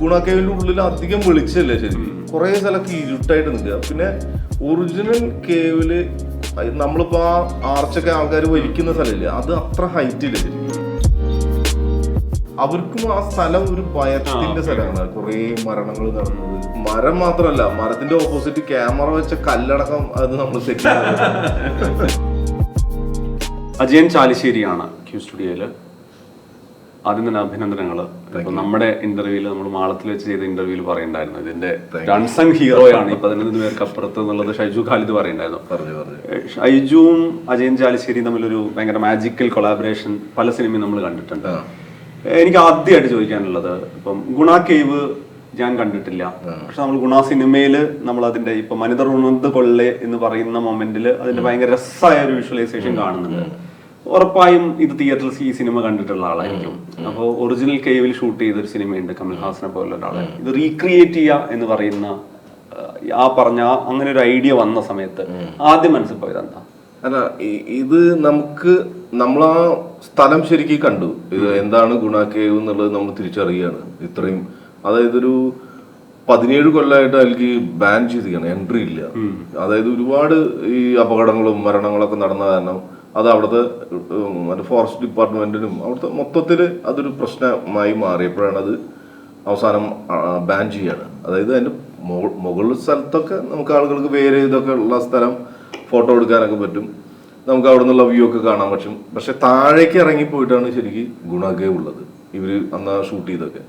ഗുണാക്കേവിന്റെ ഉള്ളിൽ അധികം വെളിച്ചല്ലേ ശരി? കുറെ സ്ഥലത്ത് ഇരുട്ടായിട്ട് നിൽക്കുക. പിന്നെ ഒറിജിനൽ കേവിൽ നമ്മളിപ്പോ ആ ആർച്ചൊക്കെ ആൾക്കാർ വലിക്കുന്ന സ്ഥലമില്ലേ അത് അത്ര ഹൈറ്റിൽ അവർക്കും ആ സ്ഥലം ഒരു ഭയത്തിന്റെ സ്ഥലമാണ്. കുറെ മരണങ്ങൾ നടന്നത്. മരം മാത്രമല്ല മരത്തിന്റെ ഓപ്പോസിറ്റ് ക്യാമറ വെച്ച കല്ലടക്കം അത് നമ്മൾ സെറ്റ് അജയൻ ചാലിശ്ശേരിയാണ് ക്യൂ സ്റ്റുഡിയോയിൽ ആദ്യം തന്നെ അഭിനന്ദനങ്ങൾ ഇപ്പൊ നമ്മുടെ ഇന്റർവ്യൂൽ നമ്മൾ മാളത്തിൽ വെച്ച് ചെയ്ത ഇന്റർവ്യൂൽ പറയണ്ടായിരുന്നു. ഇതിന്റെ അൺസങ് ഹീറോയാണ് ഈ പതിനൊന്ന് പേർക്ക് അപ്പുറത്ത് എന്നുള്ളത് ഷൈജു ഖാലിദ് പറയണ്ടായിരുന്നു. ഷൈജുവും അജയൻ ചാലിശ്ശേരി തമ്മിലൊരു ഭയങ്കര മാജിക്കൽ കൊളാബറേഷൻ പല സിനിമയും നമ്മൾ കണ്ടിട്ടുണ്ട്. എനിക്ക് ആദ്യമായിട്ട് ചോദിക്കാനുള്ളത് ഇപ്പം ഗുണ കേവ് ഞാൻ കണ്ടിട്ടില്ല. പക്ഷെ നമ്മൾ ഗുണ സിനിമയിൽ നമ്മൾ അതിന്റെ ഇപ്പൊ മനിതർ ഉണർന്ന് കൊള്ളെ എന്ന് പറയുന്ന മൊമെന്റിൽ അതിന്റെ ഭയങ്കര രസമായ ഒരു വിഷ്വലൈസേഷൻ കാണുന്നുണ്ട്. ഉറപ്പായും ഇത് തിയേറ്ററിൽ ഈ സിനിമ കണ്ടിട്ടുള്ള ആളായിരിക്കും. അപ്പോൾ ഒറിജിനൽ കേവിൽ ഷൂട്ട് ചെയ്ത ഒരു സിനിമയുണ്ട് കമൽഹാസനെ പോലുള്ള ഒരാളെ. ഇത് റീക്രിയേറ്റ് ചെയ്യുക എന്ന് പറയുന്ന ആ പറഞ്ഞ അങ്ങനെ ഒരു ഐഡിയ വന്ന സമയത്ത് ആദ്യം മനസ്സിൽ പോയത് എന്താ? അല്ല ഇത് നമുക്ക് നമ്മൾ ആ സ്ഥലം ശരിക്കും കണ്ടു. ഇത് എന്താണ് ഗുണാക്കേവ് എന്നുള്ളത് നമ്മൾ തിരിച്ചറിയുകയാണ് ഇത്രയും അതായത് ഒരു പതിനേഴ് കൊല്ലമായിട്ട് അതിലേക്ക് ബാൻ ചെയ്തിരിക്കുകയാണ്. എൻട്രി ഇല്ല. അതായത് ഒരുപാട് ഈ അപകടങ്ങളും മരണങ്ങളൊക്കെ നടന്ന കാരണം അത് അവിടുത്തെ മറ്റേ ഫോറസ്റ്റ് ഡിപ്പാർട്ട്മെന്റിനും അവിടുത്തെ മൊത്തത്തിൽ അതൊരു പ്രശ്നമായി മാറിയപ്പോഴാണ് അത് അവസാനം ബാൻ ചെയ്യാണ്. അതായത് അതിന്റെ മുകളിൽ സ്ഥലത്തൊക്കെ നമുക്ക് ആളുകൾക്ക് വേറെ ഇതൊക്കെ ഉള്ള സ്ഥലം ഫോട്ടോ എടുക്കാനൊക്കെ പറ്റും. നമുക്ക് അവിടെ നിന്നുള്ള വ്യൂ ഒക്കെ കാണാൻ പറ്റും. പക്ഷെ താഴേക്ക് ഇറങ്ങിപ്പോയിട്ടാണ് ശരിക്കും ഗുണകേ ഉള്ളത് ഇവർ അന്ന് ഷൂട്ട് ചെയ്തൊക്കെ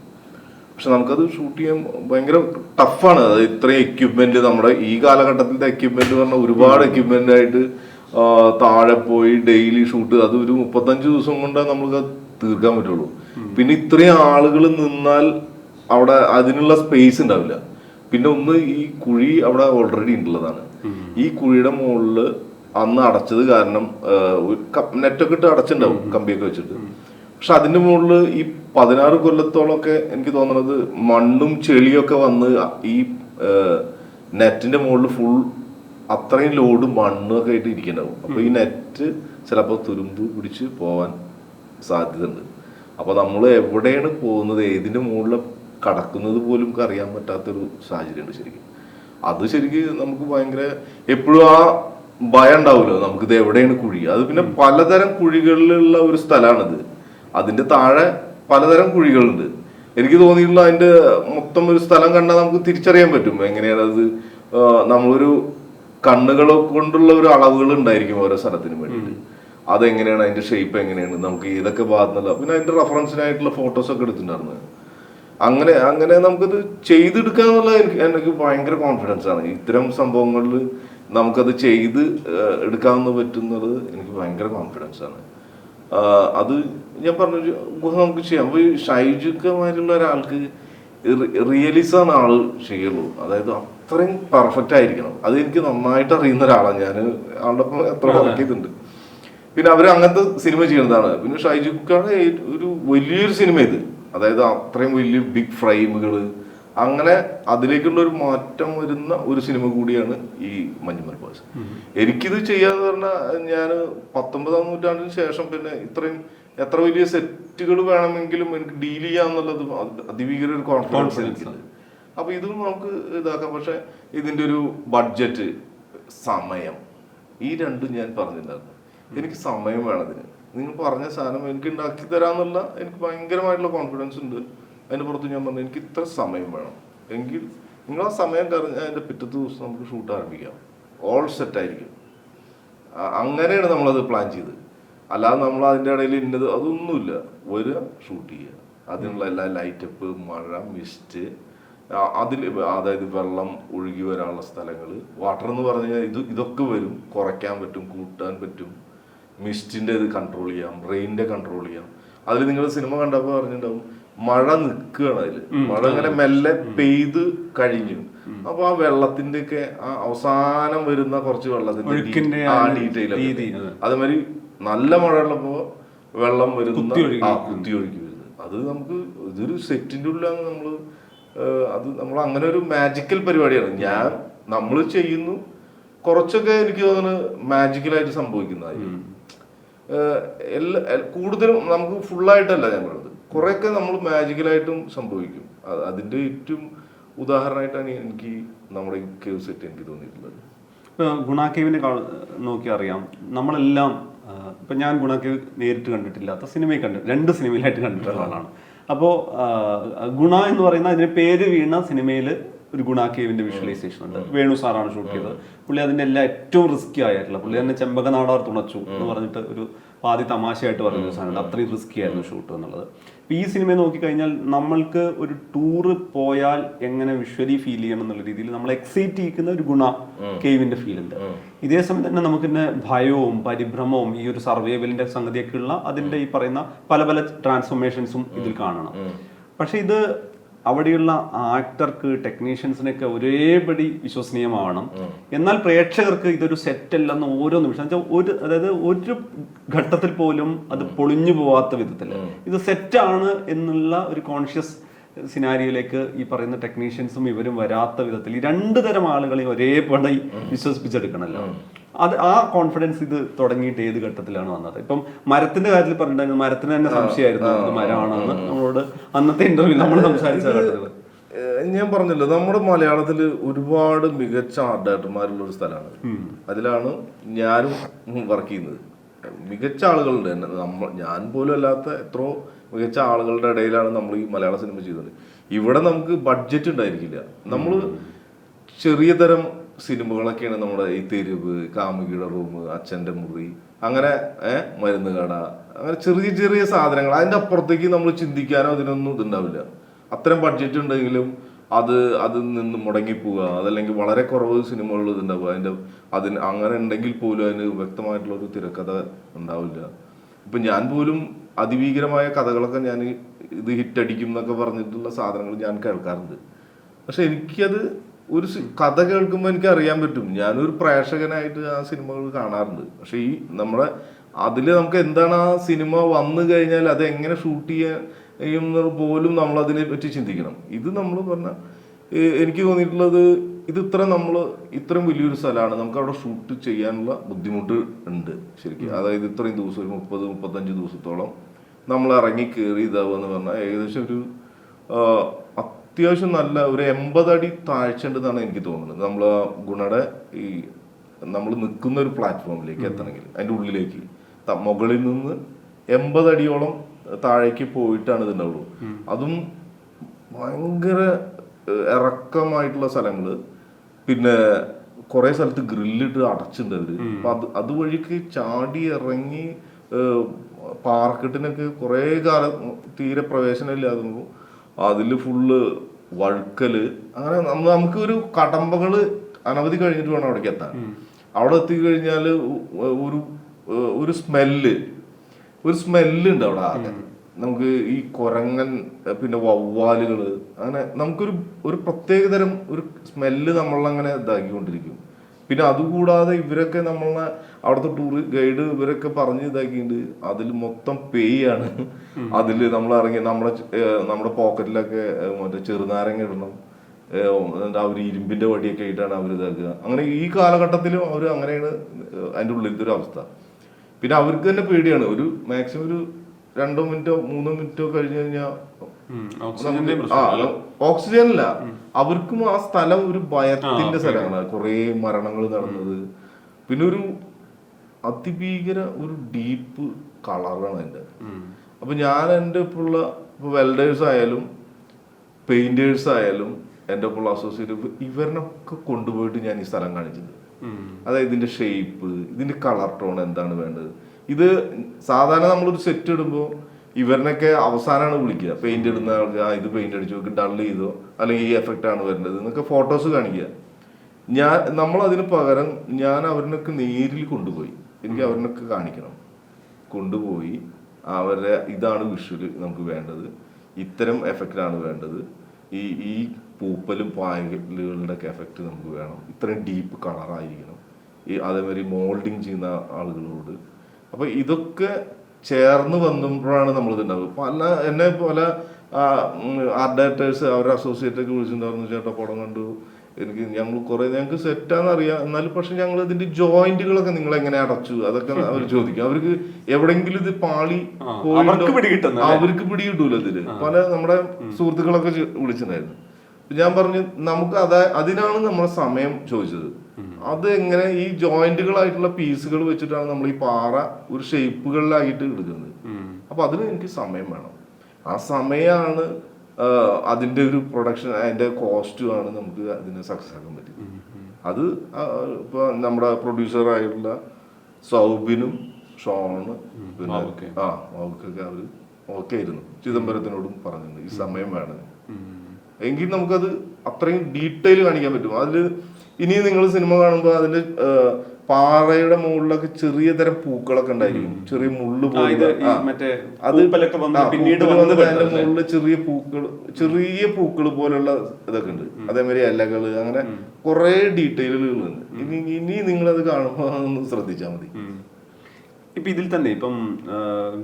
പക്ഷെ നമുക്കത് ഷൂട്ട് ചെയ്യാൻ ഭയങ്കര ടഫാണ് അത് ഇത്രയും എക്യുപ്മെന്റ് നമ്മുടെ ഈ കാലഘട്ടത്തിന്റെ എക്യുപ്മെന്റ് പറഞ്ഞാൽ ഒരുപാട് എക്യുപ്മെന്റ് ആയിട്ട് താഴെ പോയി ഡെയിലി ഷൂട്ട് അത് ഒരു മുപ്പത്തഞ്ച് ദിവസം കൊണ്ട് നമുക്ക് തീർക്കാൻ പറ്റുള്ളൂ. പിന്നെ ഇത്രയും ആളുകൾ നിന്നാൽ അവിടെ അതിനുള്ള സ്പേസ് ഉണ്ടാവില്ല. പിന്നെ ഒന്ന് ഈ കുഴി അവിടെ ഓൾറെഡി ഉള്ളതാണ്. ഈ കുഴിയുടെ മുകളിൽ അന്ന് അടച്ചത് കാരണം നെറ്റൊക്കെ ഇട്ട് അടച്ചിട്ടുണ്ടാവും കമ്പിയൊക്കെ വെച്ചിട്ട്. പക്ഷെ അതിന്റെ മുകളിൽ ഈ പതിനാറ് കൊല്ലത്തോളമൊക്കെ എനിക്ക് തോന്നുന്നത് മണ്ണും ചെളിയൊക്കെ വന്ന് ഈ നെറ്റിന്റെ മുകളിൽ ഫുൾ അത്രയും ലോഡ് മണ്ണൊക്കെ ആയിട്ട് ഇരിക്കണ്ടാവും. അപ്പൊ ഈ നെറ്റ് ചിലപ്പോൾ തുരുമ്പ് പിടിച്ച് പോവാൻ സാധ്യതയുണ്ട്. അപ്പൊ നമ്മൾ എവിടെയാണ് പോകുന്നത് ഏതിന്റെ മുകളിൽ കടക്കുന്നത് പോലും നമുക്ക് അറിയാൻ പറ്റാത്തൊരു സാഹചര്യമുണ്ട് ശരിക്കും. അത് ശരിക്കും നമുക്ക് ഭയങ്കര എപ്പോഴും ആ ഭയം ഉണ്ടാവുമല്ലോ നമുക്കിത് എവിടെയാണ് കുഴി? അത് പിന്നെ പലതരം കുഴികളിലുള്ള ഒരു സ്ഥലമാണിത്. അതിന്റെ താഴെ പലതരം കുഴികളുണ്ട്. എനിക്ക് തോന്നിയിട്ടുള്ള അതിന്റെ മൊത്തം ഒരു സ്ഥലം കണ്ടാൽ നമുക്ക് തിരിച്ചറിയാൻ പറ്റും. എങ്ങനെയാണ് അത് നമ്മളൊരു കണ്ണുകളെ കൊണ്ടുള്ള ഒരു അളവുകൾ ഉണ്ടായിരിക്കും ഓരോ സ്ഥലത്തിന് വേണ്ടിയിട്ട്. അതെങ്ങനെയാണ് അതിന്റെ ഷേപ്പ് എങ്ങനെയാണ്? നമുക്ക് ഏതൊക്കെ ഭാഗത്തുനിന്നുള്ള പിന്നെ അതിന്റെ റെഫറൻസിനായിട്ടുള്ള ഫോട്ടോസ് ഒക്കെ എടുത്തിട്ടുണ്ടായിരുന്നു. അങ്ങനെ അങ്ങനെ നമുക്കത് ചെയ്തെടുക്കുക എന്നുള്ള എനിക്ക് എനിക്ക് ഭയങ്കര കോൺഫിഡൻസ് ആണ്. ഇത്തരം സംഭവങ്ങളിൽ നമുക്കത് ചെയ്ത് എടുക്കാമെന്ന് എടുക്കാവുന്ന പറ്റുന്നത് എനിക്ക് ഭയങ്കര കോൺഫിഡൻസ് ആണ്. അത് ഞാൻ പറഞ്ഞു ഗുഹ നമുക്ക് ചെയ്യാം. അപ്പൊ ഈ ഷൈജുക്കമാരുള്ള ഒരാൾക്ക് റിയലിസാണ് ആൾ ചെയ്യുള്ളൂ. അതായത് അത്രയും പെർഫെക്റ്റ് ആയിരിക്കണം. അത് എനിക്ക് നന്നായിട്ട് അറിയുന്ന ഒരാളാണ് ഞാൻ. ആളുടെ ഒപ്പം എത്ര വർക്ക് ചെയ്തിട്ടുണ്ട്. പിന്നെ അവർ അങ്ങനത്തെ സിനിമ ചെയ്യുന്നതാണ്. പിന്നെ ഷൈജുക്കാണ് ഒരു വലിയൊരു സിനിമ ഇത്. അതായത് അത്രയും വലിയ ബിഗ് ഫ്രെയിമുകൾ അങ്ങനെ അതിലേക്കുള്ള ഒരു മാറ്റം വരുന്ന ഒരു സിനിമ കൂടിയാണ് ഈ മഞ്ഞുമൽ ബോയ്സ് എനിക്കിത് ചെയ്യാന്ന് പറഞ്ഞാൽ ഞാൻ പത്തൊമ്പതാം നൂറ്റാണ്ടിന് ശേഷം പിന്നെ ഇത്രയും എത്ര വലിയ സെറ്റുകൾ വേണമെങ്കിലും എനിക്ക് ഡീൽ ചെയ്യാന്നുള്ളത് അത് അതിഭീകര ഒരു കോൺഫിഡൻസ് എനിക്കുണ്ട് അപ്പൊ ഇതും നമുക്ക് ഇതാക്കാം. പക്ഷെ ഇതിന്റെ ഒരു ബഡ്ജറ്റ് സമയം. ഈ രണ്ടും ഞാൻ പറഞ്ഞിട്ടുണ്ടായിരുന്നു. എനിക്ക് സമയം വേണം ഇതിന് നിങ്ങൾ പറഞ്ഞ സാധനം എനിക്ക് ഉണ്ടാക്കി തരാന്നുള്ള എനിക്ക് ഭയങ്കരമായിട്ടുള്ള കോൺഫിഡൻസ് ഉണ്ട്. അതിന് പുറത്ത് ഞാൻ പറഞ്ഞു എനിക്ക് ഇത്ര സമയം വേണം. എങ്കിൽ നിങ്ങൾ ആ സമയം കറിഞ്ഞാൽ അതിന്റെ പിറ്റത്തെ ദിവസം നമുക്ക് ഷൂട്ട് ആരംഭിക്കാം. ഓൾ സെറ്റ് ആയിരിക്കും. അങ്ങനെയാണ് നമ്മളത് പ്ലാൻ ചെയ്ത് അല്ലാതെ നമ്മൾ അതിന്റെ ഇടയിൽ ഇന്നത് അതൊന്നുമില്ല. വരിക ഷൂട്ട് ചെയ്യുക. അതിനുള്ള എല്ലാ ലൈറ്റപ്പ് മഴ മിസ്റ്റ് അതിൽ അതായത് വെള്ളം ഒഴുകി വരാനുള്ള സ്ഥലങ്ങൾ വാട്ടർ എന്ന് പറഞ്ഞു കഴിഞ്ഞാൽ ഇത് ഇതൊക്കെ വരും. കുറയ്ക്കാൻ പറ്റും കൂട്ടാൻ പറ്റും. മിസ്റ്റിന്റെ ഇത് കൺട്രോൾ ചെയ്യാം റെയിനിന്റെ കൺട്രോൾ ചെയ്യാം. അതിൽ നിങ്ങൾ സിനിമ കണ്ടപ്പോൾ പറഞ്ഞിട്ടുണ്ടാവും മഴ നിൽക്കുകയാണ് അതിൽ മഴ ഇങ്ങനെ മെല്ലെ പെയ്ത് കഴിഞ്ഞു. അപ്പൊ ആ വെള്ളത്തിന്റെ ഒക്കെ ആ അവസാനം വരുന്ന കുറച്ച് വെള്ളത്തിന്റെ ആ ഡീറ്റെയിൽ അതേമാതിരി നല്ല മഴ ഉള്ളപ്പോ വെള്ളം വരുന്ന കുത്തി ഒഴുകി. ആ കുത്തി ഒഴുകി വരുന്നത്. അത് നമുക്ക് ഇതൊരു സെറ്റിന്റെ ഉള്ളിലാണ് നമ്മൾ അത് നമ്മൾ അങ്ങനെ ഒരു മാജിക്കൽ പരിപാടിയാണ്. ഞാൻ നമ്മൾ ചെയ്യുന്നു. കുറച്ചൊക്കെ എനിക്ക് തോന്നുന്നു മാജിക്കലായിട്ട് സംഭവിക്കുന്നതായി. എല്ലാ കൂടുതലും നമുക്ക് ഫുള്ളായിട്ടല്ല ഞങ്ങളത് കുറെയൊക്കെ നമ്മൾ മാജിക്കലായിട്ടും സംഭവിക്കും. അത് അതിന്റെ ഏറ്റവും ഉദാഹരണമായിട്ടാണ് എനിക്ക് നമ്മുടെ ഈ കേവ് സെറ്റ് എനിക്ക് തോന്നിയിട്ടുള്ളത്. ഗുണാക്കേവിനെ നോക്കി അറിയാം. നമ്മളെല്ലാം ഇപ്പൊ ഞാൻ ഗുണാക്കേവ് നേരിട്ട് കണ്ടിട്ടില്ലാത്ത സിനിമയിൽ കണ്ടു രണ്ട് സിനിമയിലായിട്ട് കണ്ടിട്ടുള്ള ആളാണ്. അപ്പോൾ ഗുണ എന്ന് പറയുന്ന അതിന് പേര് വീണ സിനിമയിൽ ഒരു ഗുണ കേവിന്റെ വിഷ്വലൈസേഷൻ ഉണ്ട്. വേണു സാറാണ് ഷൂട്ട് ചെയ്തത്. പുള്ളി അതിന്റെ എല്ലാം ഏറ്റവും റിസ്ക്കി ആയിട്ടുള്ള പുള്ളി തന്നെ ചെമ്പകനാടാർ തുണച്ചു എന്ന് പറഞ്ഞിട്ട് ഒരു പാതി തമാശയായിട്ട് പറഞ്ഞ ഒരു സാധനമുണ്ട്. അത്രയും റിസ്ക്കി ആയിരുന്നു ഷൂട്ട് എന്നുള്ളത്. ഈ സിനിമ നോക്കിക്കഴിഞ്ഞാൽ നമ്മൾക്ക് ഒരു ടൂറ് പോയാൽ എങ്ങനെ വിഷ്വലി ഫീൽ ചെയ്യണം എന്നുള്ള രീതിയിൽ നമ്മൾ എക്സൈറ്റ് ചെയ്യുന്ന ഒരു ഗുണ കേവിന്റെ ഫീൽ ഉണ്ട്. ഇതേ സമയം തന്നെ നമുക്ക് തന്നെ ഭയവും പരിഭ്രമവും ഈ ഒരു സർവൈവലിന്റെ സംഗതിയൊക്കെ ഉള്ള അതിന്റെ ഈ പറയുന്ന പല പല ട്രാൻസ്ഫോർമേഷൻസും ഇതിൽ കാണണം. പക്ഷെ ഇത് അവിടെയുള്ള ആക്ടർക്ക് ടെക്നീഷ്യൻസിനൊക്കെ ഒരേപടി വിശ്വസനീയമാവണം. എന്നാൽ പ്രേക്ഷകർക്ക് ഇതൊരു സെറ്റ് അല്ലെന്ന് ഓരോ നിമിഷം എന്നുവെച്ചാൽ ഒരു അതായത് ഒരു ഘട്ടത്തിൽ പോലും അത് പൊളിഞ്ഞു പോവാത്ത വിധത്തിൽ. ഇത് സെറ്റാണ് എന്നുള്ള ഒരു കോൺഷ്യസ് സിനാരിയിലേക്ക് ഈ പറയുന്ന ടെക്നീഷ്യൻസും ഇവരും വരാത്ത വിധത്തിൽ ഈ രണ്ട് തരം ആളുകളെ ഒരേപടി വിശ്വസിപ്പിച്ചെടുക്കണമല്ലോ അത് ആ കോൺഫിഡൻസ് ഇത് തുടങ്ങിയിട്ട് ഏത് ഘട്ടത്തിലാണ് വന്നത്? ഇപ്പം മരത്തിന്റെ കാര്യത്തിൽ പറഞ്ഞിട്ടുണ്ടെങ്കിൽ മരത്തിന് തന്നെ സംശയമായിരുന്നു മരമാണെന്ന് നമ്മളോട് അന്നത്തെ ഇന്റർവ്യൂ നമ്മൾ സംസാരിച്ച ഘട്ടത്തിൽ ഞാൻ പറഞ്ഞല്ലോ നമ്മുടെ മലയാളത്തിൽ ഒരുപാട് മികച്ച ആർട്ട് ഡയറക്ടർമാരുള്ള ഒരു സ്ഥലമാണ്. അതിലാണ് ഞാനും വർക്ക് ചെയ്യുന്നത്. മികച്ച ആളുകളുണ്ട് നമ്മൾ നമ്മ ഞാൻ പോലും അല്ലാത്ത എത്രയോ മികച്ച ആളുകളുടെ ഇടയിലാണ് നമ്മൾ ഈ മലയാള സിനിമ ചെയ്തത്. ഇവിടെ നമുക്ക് ബഡ്ജറ്റ് ഉണ്ടായിരിക്കില്ല. നമ്മൾ ചെറിയ തരം സിനിമകളൊക്കെയാണ് നമ്മുടെ ഈ തെരുവ് കാമുകിയുടെ റൂം അച്ഛന്റെ മുറി അങ്ങനെ ഏഹ് മരുന്ന് കട അങ്ങനെ ചെറിയ ചെറിയ സാധനങ്ങൾ. അതിന്റെ അപ്പുറത്തേക്ക് നമ്മൾ ചിന്തിക്കാനോ അതിനൊന്നും ഇതുണ്ടാവില്ല. അത്രയും ബഡ്ജറ്റ് ഉണ്ടെങ്കിലും അത് അതിൽ നിന്ന് മുടങ്ങിപ്പോവുക അതല്ലെങ്കിൽ വളരെ കുറവ് സിനിമകളിൽ ഇതുണ്ടാവുക. അതിന്റെ അതിന് അങ്ങനെ ഉണ്ടെങ്കിൽ പോലും അതിന് വ്യക്തമായിട്ടുള്ള ഒരു തിരക്കഥ ഉണ്ടാവില്ല. ഇപ്പം ഞാൻ പോലും അതിഭീകരമായ കഥകളൊക്കെ ഞാൻ ഇത് ഹിറ്റടിക്കും എന്നൊക്കെ പറഞ്ഞിട്ടുള്ള സാധനങ്ങൾ ഞാൻ കേൾക്കാറുണ്ട്. പക്ഷെ എനിക്കത് ഒരു കഥ കേൾക്കുമ്പോൾ എനിക്ക് അറിയാൻ പറ്റും. ഞാനൊരു പ്രേക്ഷകനായിട്ട് ആ സിനിമകൾ കാണാറുണ്ട്. പക്ഷെ ഈ നമ്മുടെ അതിൽ നമുക്ക് എന്താണ് ആ സിനിമ വന്നു കഴിഞ്ഞാൽ അത് എങ്ങനെ ഷൂട്ട് ചെയ്യുന്നത് പോലും നമ്മൾ അതിനെ പറ്റി ചിന്തിക്കണം. ഇത് നമ്മൾ പറഞ്ഞ എനിക്ക് തോന്നിയിട്ടുള്ളത് ഇത് ഇത്ര നമ്മൾ ഇത്രയും വലിയൊരു സ്ഥലമാണ്. നമുക്ക് അവിടെ ഷൂട്ട് ചെയ്യാനുള്ള ബുദ്ധിമുട്ട് ഉണ്ട് ശരിക്കും. അതായത് ഇത്രയും ദിവസം ഒരു മുപ്പത് മുപ്പത്തഞ്ച് ദിവസത്തോളം നമ്മൾ ഇറങ്ങി കയറി ഇതാവുക എന്ന് പറഞ്ഞാൽ ഏകദേശം ഒരു അത്യാവശ്യം നല്ല ഒരു എൺപത് അടി താഴ്ച ഉണ്ടെന്നാണ് എനിക്ക് തോന്നുന്നത്. നമ്മൾ ഗുണയുടെ ഈ നമ്മൾ നിൽക്കുന്ന ഒരു പ്ലാറ്റ്ഫോമിലേക്ക് എത്തണമെങ്കിൽ അതിന്റെ ഉള്ളിലേക്ക്. മുകളിൽ നിന്ന് എൺപത് അടിയോളം താഴേക്ക് പോയിട്ടാണ് ഇത് ഉണ്ടാവുള്ളൂ. അതും ഭയങ്കര ഇറക്കമായിട്ടുള്ള സ്ഥലങ്ങൾ പിന്നെ കുറെ സ്ഥലത്ത് ഗ്രില്ലിട്ട് അടച്ചിട്ടുണ്ട് അവർ അപ്പൊ അത് അതുവഴിക്ക് ചാടി ഇറങ്ങി പാർക്കിട്ടിനൊക്കെ കുറെ കാലം തീരെ പ്രവേശനം ഇല്ലാതെ അതിൽ ഫുള്ള് വഴുക്കൽ അങ്ങനെ നമുക്ക് ഒരു കടമ്പകൾ അനവധി കഴിഞ്ഞിട്ട് വേണം അവിടേക്ക് എത്താൻ. അവിടെ എത്തിക്കഴിഞ്ഞാൽ ഉ- ഒരു ഒരു സ്മെല്ല് ഒരു സ്മെല്ല് ഉണ്ട് അവിടെ ആകെ. നമുക്ക് ഈ കൊരങ്ങൻ പിന്നെ വവ്വാലുകൾ അങ്ങനെ നമുക്കൊരു ഒരു പ്രത്യേക തരം ഒരു സ്മെല്ല് നമ്മളങ്ങനെ ഇതാക്കിക്കൊണ്ടിരിക്കും. പിന്നെ അതുകൂടാതെ ഇവരൊക്കെ നമ്മളെ അവിടുത്തെ ടൂർ ഗൈഡ് ഇവരൊക്കെ പറഞ്ഞ് ഇതാക്കിയിട്ടുണ്ട് അതിൽ മൊത്തം പേ ആണ്. അതിൽ നമ്മൾ ഇറങ്ങി നമ്മുടെ നമ്മുടെ പോക്കറ്റിലൊക്കെ മറ്റേ ചെറുനാരങ്ങ ഇടണം. അവർ ഇരുമ്പിന്റെ വടിയൊക്കെ ആയിട്ടാണ് അവർ ഇതാക്കുക. അങ്ങനെ ഈ കാലഘട്ടത്തിലും അവർ അങ്ങനെയാണ് അതിന്റെ ഉള്ളിലത്തെ ഒരു അവസ്ഥ. പിന്നെ അവർക്ക് തന്നെ പേടിയാണ്. ഒരു മാക്സിമം ഒരു രണ്ടോ മിനിറ്റോ മൂന്നോ മിനിറ്റോ കഴിഞ്ഞു കഴിഞ്ഞാൽ അല്ല. അവർക്കും ആ സ്ഥലം ഒരു ഭയത്തിന്റെ സ്ഥലമാണ്. കുറെ മരണങ്ങൾ നടന്നത്. പിന്നെ ഒരു അതിഭീകര ഒരു ഡീപ്പ് കളറാണ് എന്റെ അപ്പൊ ഞാൻ എന്റെ ഇപ്പോൾ ഉള്ള ഇപ്പൊ വെൽഡേഴ്സ് ആയാലും പെയിന്റേഴ്സ് ആയാലും എന്റെ ഇപ്പോൾ അസോസിയേറ്റ് ഇവരിനൊക്കെ കൊണ്ടുപോയിട്ട് ഞാൻ ഈ സ്ഥലം കാണിച്ചത്. അതായത് ഇതിന്റെ ഷേപ്പ് ഇതിന്റെ കളർ ടോൺ എന്താണ് വേണ്ടത്? ഇത് സാധാരണ നമ്മളൊരു സെറ്റ് ഇടുമ്പോൾ ഇവരിനൊക്കെ അവസാനമാണ് വിളിക്കുക. പെയിന്റ് ഇടുന്ന ആൾക്ക് ആ ഇത് പെയിന്റ് അടിച്ചു നോക്കി ഡൾ ചെയ്തോ അല്ലെങ്കിൽ ഈ എഫക്റ്റ് ആണ് വരേണ്ടത് എന്നൊക്കെ ഫോട്ടോസ് കാണിക്കുക. ഞാൻ നമ്മൾ അതിന് പകരം ഞാൻ അവരിനൊക്കെ നേരിൽ കൊണ്ടുപോയി. എനിക്ക് അവരിനൊക്കെ കാണിക്കണം. കൊണ്ടുപോയി അവരെ ഇതാണ് വിഷ്വൽ നമുക്ക് വേണ്ടത്. ഇത്തരം എഫക്റ്റ് ആണ് വേണ്ടത്. ഈ ഈ പൂപ്പലും പായലുകളുടെ ഒക്കെ എഫക്റ്റ് നമുക്ക് വേണം. ഇത്രയും ഡീപ്പ് കളറായിരിക്കണം ഈ അതേമാതിരി മോൾഡിങ് ചെയ്യുന്ന ആളുകളോട്. അപ്പൊ ഇതൊക്കെ ചേർന്ന് വന്നപ്പോഴാണ് നമ്മൾ ഇതുണ്ടാവുക പല എന്നെ പല ആർട്ട് ഡയറക്ടേഴ്സ് അവരുടെ അസോസിയേറ്റ് ഒക്കെ വിളിച്ചിട്ടുണ്ടായിരുന്നു ചേട്ടാ പടം കണ്ടു. എനിക്ക് ഞങ്ങൾ കുറെ ഞങ്ങൾക്ക് സെറ്റാന്ന് അറിയാം. എന്നാലും പക്ഷെ ഞങ്ങൾ ഇതിന്റെ ജോയിന്റുകളൊക്കെ നിങ്ങൾ എങ്ങനെ അടച്ചു? അതൊക്കെ അവർ ചോദിക്കും. അവർക്ക് എവിടെങ്കിലും ഇത് പാളി? അവർക്ക് പിടികിട്ടൂല ഇതിൽ. പല നമ്മുടെ സുഹൃത്തുക്കളൊക്കെ വിളിച്ചിട്ടുണ്ടായിരുന്നു. ഞാൻ പറഞ്ഞു നമുക്ക് അതാ അതിനാണ് നമ്മളെ സമയം ചോദിച്ചത്. അത് എങ്ങനെ ഈ ജോയിന്റുകളായിട്ടുള്ള പീസുകൾ വെച്ചിട്ടാണ് നമ്മൾ ഈ പാറ ഒരു ഷേപ്പുകളിലായിട്ട് എടുക്കുന്നത്. അപ്പൊ അതിന് എനിക്ക് സമയം വേണം. ആ സമയമാണ് അതിന്റെ ഒരു പ്രൊഡക്ഷൻ അതിന്റെ കോസ്റ്റും ആണ് നമുക്ക് അതിനെ സക്സസ് ആക്കാൻ പറ്റും അത് ഇപ്പൊ നമ്മുടെ പ്രൊഡ്യൂസർ ആയിട്ടുള്ള സൗബിനും ഷോണ് പിന്നെ ആ അവക്കൊക്കെ അവർ ഓക്കെ ആയിരുന്നു. ചിദംബരത്തിനോടും പറഞ്ഞിട്ടുണ്ട്. ഈ സമയം വേണം. എങ്കിൽ നമുക്കത് അത്രയും ഡീറ്റെയിൽ കാണിക്കാൻ പറ്റും. അതിൽ ഇനി നിങ്ങൾ സിനിമ കാണുമ്പോൾ അതിന്റെ പാറയുടെ മുകളിലൊക്കെ ചെറിയ തരം പൂക്കളൊക്കെ ഉണ്ടായിരിക്കും. ചെറിയ മുള്ള്. മറ്റേ അത് പിന്നീട് അതിന്റെ മുകളിൽ ചെറിയ പൂക്കൾ ചെറിയ പൂക്കൾ പോലുള്ള ഇതൊക്കെ ഉണ്ട്. അതേമാതിരി ഇലകൾ അങ്ങനെ കുറെ ഡീറ്റെയിലുകൾ ഉണ്ട് ഇനി ഇനി നിങ്ങൾ അത് കാണുമ്പോൾ ഒന്ന് ശ്രദ്ധിച്ചാൽ മതി ഇപ്പൊ ഇതിൽ തന്നെ ഇപ്പം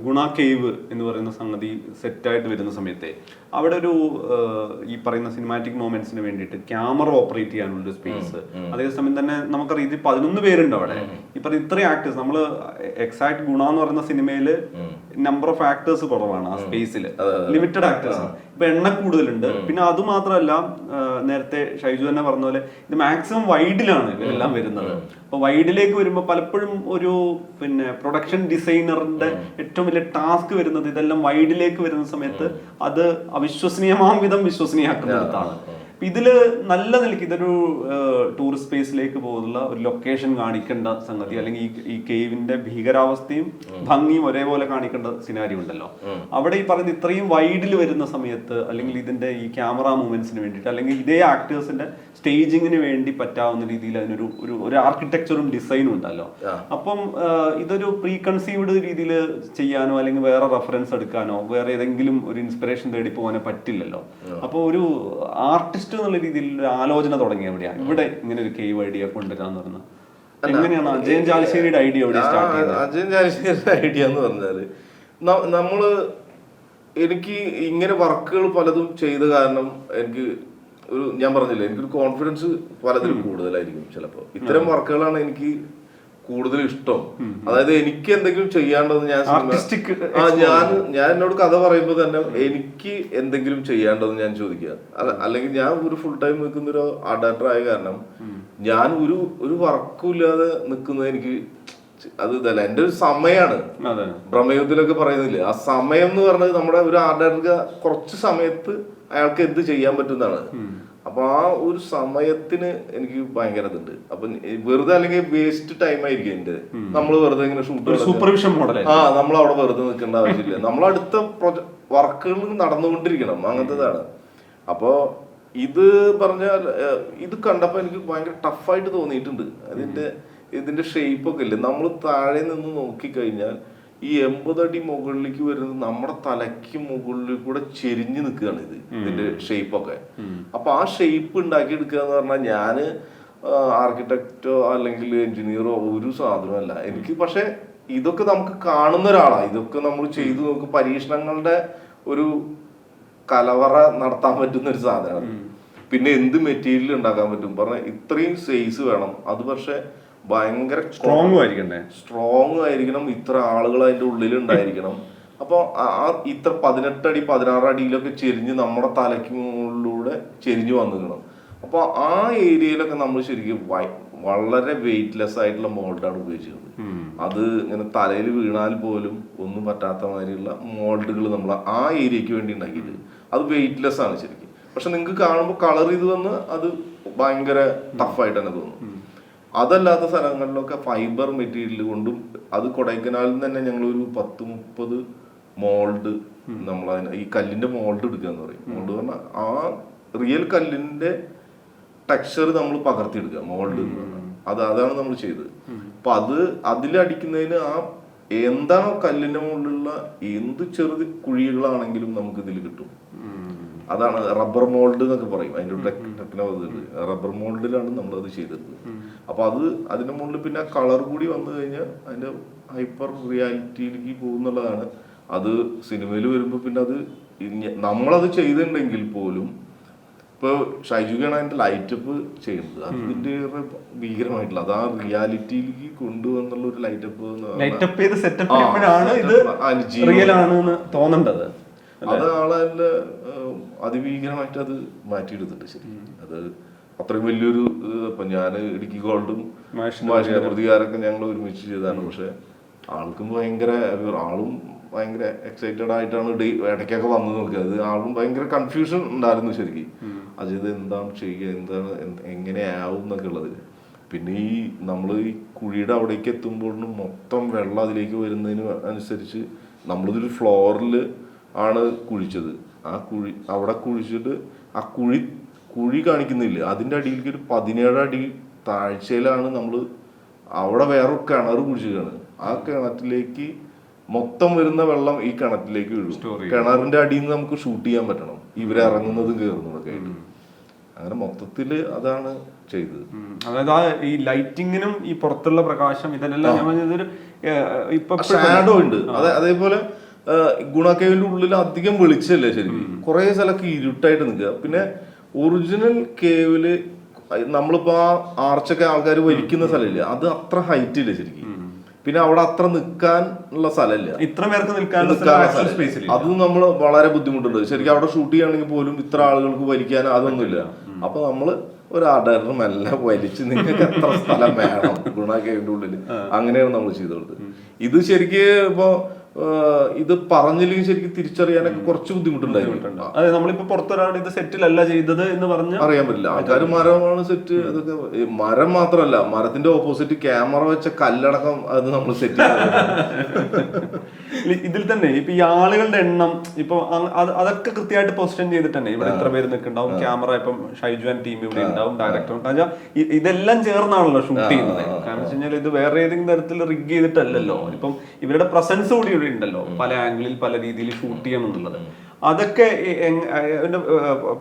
ഗുണ കേവ് എന്ന് പറയുന്ന സംഗതി സെറ്റായിട്ട് വരുന്ന സമയത്തെ അവിടെ ഒരു ഈ പറയുന്ന സിനിമാറ്റിക് മൊമെന്റ്സിന് വേണ്ടിയിട്ട് ക്യാമറ ഓപ്പറേറ്റ് ചെയ്യാനുള്ള സ്പേസ് സ്പേസ് അതേസമയം തന്നെ നമുക്കറിയാം ഇത് പതിനൊന്ന് പേരുണ്ട് അവിടെ. ഈ പറയുന്ന ഇത്രയും ആക്ടേഴ്സ് നമ്മൾ എക്സാക്ട് ഗുണ എന്ന് പറയുന്ന സിനിമയിൽ നമ്പർ ഓഫ് ആക്ടേഴ്സ് കുറവാണ് ആ സ്പേസിൽ ലിമിറ്റഡ് ആക്ടേഴ്സ് ഇപ്പൊ എണ്ണ കൂടുതലുണ്ട്. പിന്നെ അത് മാത്രമല്ല നേരത്തെ ഷൈജു തന്നെ പറഞ്ഞ പോലെ ഇത് മാക്സിമം വൈഡിലാണ് ഇവരെല്ലാം വരുന്നത്. അപ്പൊ വൈഡിലേക്ക് വരുമ്പോൾ പലപ്പോഴും ഒരു പിന്നെ പ്രൊഡക്ഷൻ ഡിസൈനറിന്റെ ഏറ്റവും വലിയ ടാസ്ക് വരുന്നത് ഇതെല്ലാം വൈഡിലേക്ക് വരുന്ന സമയത്ത് അത് അവിശ്വസനീയമാം വിധം വിശ്വസനീയാക്കുന്നിടത്താണ് ഇതിൽ നല്ല നിലയ്ക്ക് ഇതൊരു ടൂറിസ്റ്റ് സ്പേസിലേക്ക് പോകുന്ന ഒരു ലൊക്കേഷൻ കാണിക്കേണ്ട സംഗതി അല്ലെങ്കിൽ ഈ ഈ കേവിന്റെ ഭീകരാവസ്ഥയും ഭംഗിയും ഒരേപോലെ കാണിക്കേണ്ട സിനാരി ഉണ്ടല്ലോ. അവിടെ ഈ പറയുന്ന ഇത്രയും വൈഡിൽ വരുന്ന സമയത്ത് അല്ലെങ്കിൽ ഇതിന്റെ ഈ ക്യാമറ മൂവ്മെന്റ്സിന് വേണ്ടിയിട്ട് അല്ലെങ്കിൽ ഇതേ ആക്ടേഴ്സിന്റെ സ്റ്റേജിങ്ങിന് വേണ്ടി പറ്റാവുന്ന രീതിയിൽ അതിനൊരു ഒരു ഒരു ആർക്കിടെക്ചറും ഡിസൈനും ഉണ്ടല്ലോ. അപ്പം ഇതൊരു പ്രീ കൺസീവ്ഡ് രീതിയിൽ ചെയ്യാനോ അല്ലെങ്കിൽ വേറെ റെഫറൻസ് എടുക്കാനോ വേറെ ഏതെങ്കിലും ഒരു ഇൻസ്പിറേഷൻ തേടി പോകാനോ പറ്റില്ലല്ലോ. അപ്പോൾ ഒരു ആർട്ടിസ്റ്റ് എന്നുള്ള രീതിയിൽ ഒരു ആലോചന തുടങ്ങി എവിടെയാണ്? ഇവിടെ ഇങ്ങനെ ഒരു കേവ് ഐഡിയ കൊണ്ടുവരാന്ന് പറഞ്ഞു? എങ്ങനെയാണ് അജയൻ ചാലിശ്ശേരിയുടെ ഐഡിയ എവിടെ സ്റ്റാർട്ട് ചെയ്തത്? അജയൻ ചാലിശ്ശേരിയുടെ ഐഡിയ എന്ന് പറഞ്ഞാൽ നമ്മൾ എനിക്ക് ഇങ്ങനെ വർക്കുകൾ പലതും ചെയ്ത കാരണം എനിക്ക് ഒരു ഞാൻ പറഞ്ഞില്ലേ എനിക്കൊരു കോൺഫിഡൻസ് പലതിലും കൂടുതലായിരിക്കും ചിലപ്പോ. ഇത്തരം വർക്കുകളാണ് എനിക്ക് കൂടുതൽ ഇഷ്ടം. അതായത് എനിക്ക് എന്തെങ്കിലും ചെയ്യാണ്ടത് ഞാൻ ആ ഞാൻ ഞാൻ എന്നോട് കഥ പറയുമ്പോൾ തന്നെ എനിക്ക് എന്തെങ്കിലും ചെയ്യാണ്ടത് ഞാൻ ചോദിക്കുക. അല്ല- അല്ലെങ്കിൽ ഞാൻ ഒരു ഫുൾ ടൈം നിൽക്കുന്ന ഒരു അഡാപ്റ്റർ ആയ കാരണം ഞാൻ ഒരു ഒരു വർക്കും ഇല്ലാതെ നിൽക്കുന്നത് എനിക്ക് അത് ഇതല്ല. എന്റെ ഒരു സമയമാണ് ബ്രഹ്മയുദ്ധത്തിലൊക്കെ പറയുന്നില്ലേ? ആ സമയം എന്ന് പറഞ്ഞത് നമ്മുടെ ഒരു ആർട്ട് ഡയറക്ടർ കുറച്ച് സമയത്ത് അയാൾക്ക് എന്ത് ചെയ്യാൻ പറ്റുന്നതാണ്. അപ്പൊ ആ ഒരു സമയത്തിന് എനിക്ക് ഭയങ്കര ഇതുണ്ട്. അപ്പൊ വെറുതെ അല്ലെങ്കിൽ വേസ്റ്റ് ടൈം ആയിരിക്കും എന്റെ നമ്മൾ വെറുതെ ഇങ്ങനെ ഷൂട്ട് സൂപ്പർവിഷൻ മോഡൽ ആ നമ്മൾ അവിടെ വെറുതെ നിൽക്കേണ്ട ആവശ്യമില്ല. നമ്മൾ അടുത്ത വർക്കുകൾ നടന്നുകൊണ്ടിരിക്കണം. അങ്ങനത്തേതാണ്. അപ്പോ ഇത് പറഞ്ഞാൽ ഇത് കണ്ടപ്പോ എനിക്ക് ഭയങ്കര ടഫായിട്ട് തോന്നിയിട്ടുണ്ട്. അതിന്റെ ഇതിന്റെ ഷേപ്പ് ഒക്കെ ഇല്ലേ? നമ്മൾ താഴെ നിന്ന് നോക്കിക്കഴിഞ്ഞാൽ ഈ എൺപതടി മുകളിലേക്ക് വരുന്നത് നമ്മുടെ തലയ്ക്ക് മുകളിൽ കൂടെ ചെരിഞ്ഞു നിൽക്കുകയാണ് ഇത് ഇതിന്റെ ഷേപ്പൊക്കെ അപ്പൊ ആ ഷേപ്പ് ഉണ്ടാക്കി എടുക്കുക എന്ന് പറഞ്ഞാൽ ഞാൻ ആർക്കിടെക്റ്റോ അല്ലെങ്കിൽ എഞ്ചിനീയറോ ഒരു സാധനമല്ല. എനിക്ക് പക്ഷെ ഇതൊക്കെ നമുക്ക് കാണുന്ന ഒരാളാണ് ഇതൊക്കെ നമ്മൾ ചെയ്തു നോക്കും പരീക്ഷണങ്ങളുടെ ഒരു കലവറ നടത്താൻ പറ്റുന്ന ഒരു സാധനമാണ്. പിന്നെ എന്ത് മെറ്റീരിയൽ ഉണ്ടാക്കാൻ പറ്റും? പറഞ്ഞ ഇത്രയും സൈസ് വേണം. അത് പക്ഷെ ഭയങ്കര സ്ട്രോങ് ആയിരിക്കണേ സ്ട്രോങ് ആയിരിക്കണം. ഇത്ര ആളുകൾ അതിന്റെ ഉള്ളിൽ ഉണ്ടായിരിക്കണം അപ്പൊ ആ ഇത്ര പതിനെട്ട് അടി പതിനാറ് അടിയിലൊക്കെ ചെരിഞ്ഞ് നമ്മുടെ തലയ്ക്ക് മുകളിലൂടെ ചെരിഞ്ഞു വന്നിരിക്കണം. അപ്പൊ ആ ഏരിയയിലൊക്കെ നമ്മൾ ശരിക്കും വളരെ വെയിറ്റ്ലെസ് ആയിട്ടുള്ള മോൾഡാണ് ഉപയോഗിച്ചിരുന്നത് അത് ഇങ്ങനെ തലയിൽ വീണാൽ പോലും ഒന്നും പറ്റാത്ത മാതിരിയുള്ള മോൾഡുകൾ നമ്മൾ ആ ഏരിയക്ക് വേണ്ടി ഉണ്ടാക്കിയിട്ട്. അത് വെയിറ്റ്ലെസ് ആണ് ശരിക്കും. പക്ഷെ നിങ്ങൾക്ക് കാണുമ്പോൾ കളർ ചെയ്ത് വന്ന് അത് ഭയങ്കര ടഫായിട്ട് തന്നെ തോന്നും. അതല്ലാത്ത സ്ഥലങ്ങളിലൊക്കെ ഫൈബർ മെറ്റീരിയൽ കൊണ്ടും അത് കൊടൈക്കനാലിൽ നിന്ന് തന്നെ ഞങ്ങൾ ഒരു പത്ത് മുപ്പത് മോൾഡ് നമ്മൾ ഈ കല്ലിന്റെ മോൾഡ് എടുക്കുക എന്ന് പറയും. മോൾഡ് പറഞ്ഞാൽ ആ റിയൽ കല്ലിന്റെ ടെക്സ്ചർ നമ്മൾ പകർത്തിയെടുക്കുക മോൾഡ് എന്ന് പറഞ്ഞാൽ അത് അതാണ് നമ്മൾ ചെയ്തത്. അപ്പൊ അത് അതിലടിക്കുന്നതിന് ആ എന്താണോ കല്ലിന്റെ മുകളിലുള്ള എന്ത് ചെറുത് കുഴികളാണെങ്കിലും നമുക്ക് ഇതിൽ കിട്ടും അതാണ് റബ്ബർ മോൾഡ് എന്നൊക്കെ പറയും. അതിന്റെ ടെക്നോളജി റബ്ബർ മോൾഡിലാണ് നമ്മൾ അത് ചെയ്തത്. അപ്പൊ അത് അതിന് മുകളിൽ പിന്നെ കളർ കൂടി വന്നു കഴിഞ്ഞാൽ അതിന്റെ ഹൈപ്പർ റിയാലിറ്റിയിലേക്ക് പോകുന്നുള്ളതാണ്. അത് സിനിമയിൽ വരുമ്പോൾ പിന്നെ അത് നമ്മളത് ചെയ്തിട്ടുണ്ടെങ്കിൽ പോലും ഇപ്പൊ ഷൈജുക്കാണ് അതിന്റെ ലൈറ്റപ്പ് ചെയ്യുന്നത്. അതിന്റെ ഒരു ഭീകരമായിട്ടുള്ള അത് ആ റിയാലിറ്റിയിലേക്ക് കൊണ്ടുവന്നുള്ള ഒരു ലൈറ്റപ്പ് ലൈറ്റപ്പ് ചെയ്ത് സെറ്റപ്പ് ഇത്. റിയൽ തോന്നേണ്ടത്. അത് ആളെ അതിഭീകരമായിട്ട് അത് മാറ്റിയെടുത്തിട്ടുണ്ട് ശരി. അത് അത്രയും വലിയൊരു ഇപ്പൊ ഞാൻ ഇടുക്കി ഗോൾഡും മാഷിന്റെ പ്രതികാരമൊക്കെ ഞങ്ങൾ ഒരുമിച്ച് ചെയ്തതാണ്. പക്ഷെ ആൾക്കും ഭയങ്കര ആളും ഭയങ്കര എക്സൈറ്റഡ് ആയിട്ടാണ് ഡേ ഇടയ്ക്കൊക്കെ വന്നു നോക്കുക അത് ആളും ഭയങ്കര കൺഫ്യൂഷൻ ഉണ്ടായിരുന്നു ശരിക്കും. അജിത് എന്താണ് ചെയ്യുക എന്താണ് എങ്ങനെ എങ്ങനെയാവും എന്നൊക്കെ ഉള്ളത്. പിന്നെ ഈ നമ്മൾ ഈ കുഴിയുടെ അവിടേക്ക് എത്തുമ്പോഴും മൊത്തം വെള്ളം അതിലേക്ക് വരുന്നതിന് അനുസരിച്ച് നമ്മളിതൊരു ഫ്ലോറിൽ ആണ് കുഴിച്ചത്. ആ കുഴി അവിടെ കുഴിച്ചിട്ട് ആ കുഴി കുഴി കാണിക്കുന്നില്ല. അതിന്റെ അടിയിലേക്ക് ഒരു പതിനേഴ് അടി താഴ്ചയിലാണ് നമ്മൾ അവിടെ വേറൊരു കിണർ കുഴിച്ചിരിക്കുകയാണ് ആ കിണറ്റിലേക്ക് മൊത്തം വരുന്ന വെള്ളം ഈ കിണറ്റിലേക്ക് വീഴും. കിണറിന്റെ അടിയിൽ നിന്ന് നമുക്ക് ഷൂട്ട് ചെയ്യാൻ പറ്റണം. ഇവരിറങ്ങുന്നതും കയറുന്നതൊക്കെ ആയിട്ട്. അങ്ങനെ മൊത്തത്തിൽ അതാണ് ചെയ്തത്. അതായത് ആ ഈ ലൈറ്റിങ്ങിനും ഈ പുറത്തുള്ള പ്രകാശം ഇതിനെല്ലാം ഞാൻ ഇപ്പൊ ഷാഡോ ഉണ്ട്. അതെ അതേപോലെ ഗുണക്കേവിന്റെ ഉള്ളിൽ അധികം വെളിച്ചല്ലേ ശരിക്കും? കുറെ സ്ഥലമൊക്കെ ഇരുട്ടായിട്ട് നിൽക്കുക. പിന്നെ ഒറിജിനൽ കേവിൽ നമ്മളിപ്പോ ആ ആർച്ചൊക്കെ ആൾക്കാർ വലിക്കുന്ന സ്ഥലമില്ല? അത് അത്ര ഹൈറ്റ് ഇല്ല ശരിക്കും. പിന്നെ അവിടെ അത്ര നിൽക്കാൻ ഉള്ള സ്ഥലമില്ല. ഇത്ര പേർക്ക് നിൽക്കാനുള്ള സ്പേസ് അത് നമ്മൾ വളരെ ബുദ്ധിമുട്ടുണ്ട്. ശരിക്കും അവിടെ ഷൂട്ട് ചെയ്യുകയാണെങ്കിൽ പോലും ഇത്ര ആളുകൾക്ക് വലിക്കാൻ അതൊന്നുമില്ല. അപ്പൊ നമ്മൾ ഒരു ആർഡർ മെല്ലെ വലിച്ച് നിങ്ങൾക്ക് എത്ര സ്ഥലം വേണം? ഗുണ കേട്ടുള്ളിൽ അങ്ങനെയാണ് നമ്മൾ ചെയ്തു കൊടുത്തത് ഇത് ശരിക്ക് ഇപ്പൊ ഇത് പറഞ്ഞില്ലെങ്കിൽ ശരിക്കും തിരിച്ചറിയാനൊക്കെ കുറച്ച് ബുദ്ധിമുട്ടുണ്ടായിരുന്നു അതെ നമ്മളിപ്പോ പുറത്തൊരാൾ ഇത് സെറ്റിലല്ല ചെയ്തത് എന്ന് പറഞ്ഞ അറിയാൻ പറ്റില്ല. ആൾക്കാർ മരമാണ് സെറ്റ് അതൊക്കെ മരം മാത്രമല്ല മരത്തിന്റെ ഓപ്പോസിറ്റ് ക്യാമറ വെച്ച കല്ലടക്കം അത് നമ്മൾ സെറ്റ് ഇതിൽ തന്നെ ഇപ്പൊ ഈ ആളുകളുടെ എണ്ണം ഇപ്പൊ അതൊക്കെ കൃത്യമായിട്ട് പൊസിഷൻ ചെയ്തിട്ട് തന്നെ ഇവിടെ ഇത്ര പേര് നിൽക്കുന്നുണ്ടാവും. ക്യാമറ ഇപ്പം ഷൈജു ആൻഡ് ടീം ഇവിടെ ഉണ്ടാവും ഡയറക്ടർ ഇതെല്ലാം ചേർന്നാണല്ലോ ഷൂട്ട് ചെയ്യുന്നത്. കാരണം വെച്ച് കഴിഞ്ഞാൽ ഇത് വേറെ ഏതെങ്കിലും തരത്തിൽ റിഗ് ചെയ്തിട്ടല്ലല്ലോ. ഇപ്പം ഇവരുടെ പ്രസൻസ് കൂടി ഇവിടെ ഉണ്ടല്ലോ പല ആംഗിളിൽ പല രീതിയിൽ ഷൂട്ട് ചെയ്യണം എന്നുള്ളത്. അതൊക്കെ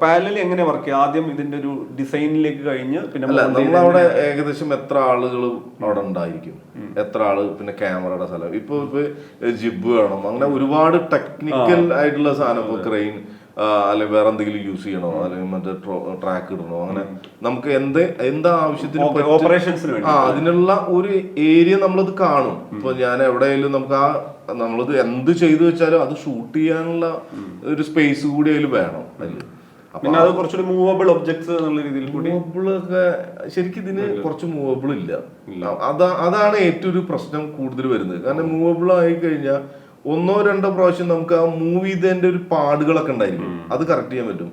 പാരലി എങ്ങനെ വർക്ക് ചെയ്യുക ആദ്യം ഇതിന്റെ ഒരു ഡിസൈനിലേക്ക് കഴിഞ്ഞ് പിന്നെ നമ്മളവിടെ ഏകദേശം എത്ര ആളുകൾ അവിടെ ഉണ്ടായിരിക്കും? എത്ര ആൾ പിന്നെ ക്യാമറയുടെ സ്ഥലം? ഇപ്പൊ ഇപ്പൊ ജിബ് വേണം. അങ്ങനെ ഒരുപാട് ടെക്നിക്കൽ ആയിട്ടുള്ള സാധനം ഇപ്പൊ ക്രെയിൻ അല്ലെങ്കിൽ വേറെ എന്തെങ്കിലും യൂസ് ചെയ്യണോ? അല്ലെങ്കിൽ മറ്റേ ട്രാക്ക് ഇടണോ? അങ്ങനെ നമുക്ക് എന്ത് എന്താ ആവശ്യത്തിന് ഓപ്പ- ഓപ്പറേഷൻസിന് ആ അതിനുള്ള ഒരു ഏരിയ നമ്മളത് കാണും. ഇപ്പൊ ഞാൻ എവിടെയെങ്കിലും നമുക്ക് ആ നമ്മളിത് എന്ത് ചെയ്തു വെച്ചാലും അത് ഷൂട്ട് ചെയ്യാനുള്ള ഒരു സ്പേസ് കൂടി അതിൽ വേണം. അപ്പൊ പിന്നെ അത് കുറച്ചുകൂടി മൂവബിൾ ഒബ്ജക്ട്സ് എന്നുള്ള രീതിയിൽ കൂടി. മൂവബിൾ ഒക്കെ ശരിക്കും ഇതിന് കുറച്ച് മൂവബിൾ ഇല്ല. അതാ അതാണ് ഏറ്റവും ഒരു പ്രശ്നം കൂടുതൽ വരുന്നത്. കാരണം മൂവബിൾ ആയി കഴിഞ്ഞാൽ ഒന്നോ രണ്ടോ പ്രാവശ്യം നമുക്ക് ആ മൂവ് ചെയ്തതിന്റെ ഒരു പാടുകളൊക്കെ ഉണ്ടായിരിക്കും. അത് കറക്റ്റ് ചെയ്യാൻ പറ്റും.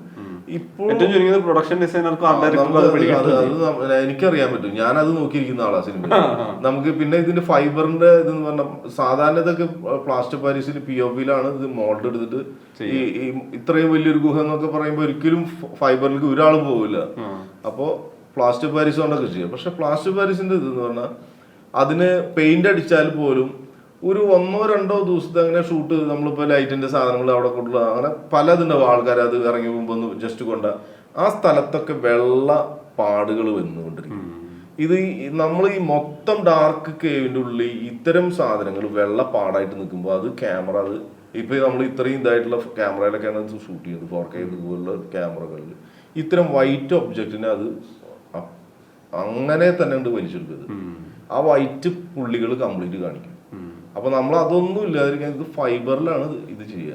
ഇപ്പോൾ ഏറ്റവും ചുരുങ്ങിയത് പ്രൊഡക്ഷൻ ഡിസൈനർക്കും ആർട്ട് ഡയറക്ടർക്കും എനിക്കറിയാൻ പറ്റും. ഞാൻ അത് നോക്കിയിരിക്കുന്ന ആളാ സിനിമ നമുക്ക് പിന്നെ ഇതിന്റെ ഫൈബറിന്റെ ഇതെന്ന് പറഞ്ഞ സാധാരണ ഇതൊക്കെ പ്ലാസ്റ്റർ പാരീസിൽ പി ഒ പിയിലാണ് ഇത് മോൾഡ് എടുത്തിട്ട് ഈ ഇത്രയും വലിയൊരു ഗുഹ എന്നൊക്കെ പറയുമ്പോൾ ഒരിക്കലും ഫൈബറിലേക്ക് ഒരാളും പോവില്ല. അപ്പോ പ്ലാസ്റ്റർ പാരീസ് കൊണ്ടൊക്കെ ചെയ്യാം. പക്ഷെ പ്ലാസ്റ്റർ പാരീസിന്റെ ഇതെന്ന് പറഞ്ഞാൽ അതിന് പെയിന്റ് അടിച്ചാൽ പോലും ഒരു ഒന്നോ രണ്ടോ ദിവസത്തെ അങ്ങനെ ഷൂട്ട് നമ്മളിപ്പോ ലൈറ്റിന്റെ സാധനങ്ങൾ അവിടെ കൊണ്ടുള്ള അങ്ങനെ പലതുണ്ടാവും ആൾക്കാർ അത് ഇറങ്ങി പോകുമ്പോൾ ഒന്ന് ജസ്റ്റ് കൊണ്ട ആ സ്ഥലത്തൊക്കെ വെള്ള പാടുകൾ വന്നുകൊണ്ടിരിക്കും ഇത് നമ്മൾ ഈ മൊത്തം ഡാർക്ക് കേവിന്റെ ഉള്ളിൽ ഇത്തരം സാധനങ്ങൾ വെള്ള പാടായിട്ട് നിൽക്കുമ്പോൾ അത് ക്യാമറ അത് ഇപ്പൊ നമ്മൾ ഇത്രയും ഇതായിട്ടുള്ള ക്യാമറയിലൊക്കെയാണ് ഷൂട്ട് ചെയ്യുന്നത്. ഫോർ കെ ഇതുപോലുള്ള ക്യാമറകളിൽ ഇത്തരം വൈറ്റ് ഒബ്ജക്റ്റിനെ അത് അങ്ങനെ തന്നെ ഉണ്ട് വലിച്ചെടുക്കുന്നത് ആ വൈറ്റ് പുള്ളികൾ കംപ്ലീറ്റ് കാണിക്കും. അപ്പൊ നമ്മൾ അതൊന്നും ഇല്ലാതിരിക്കാൻ ഇത് ഫൈബറിലാണ് ഇത് ചെയ്യുക.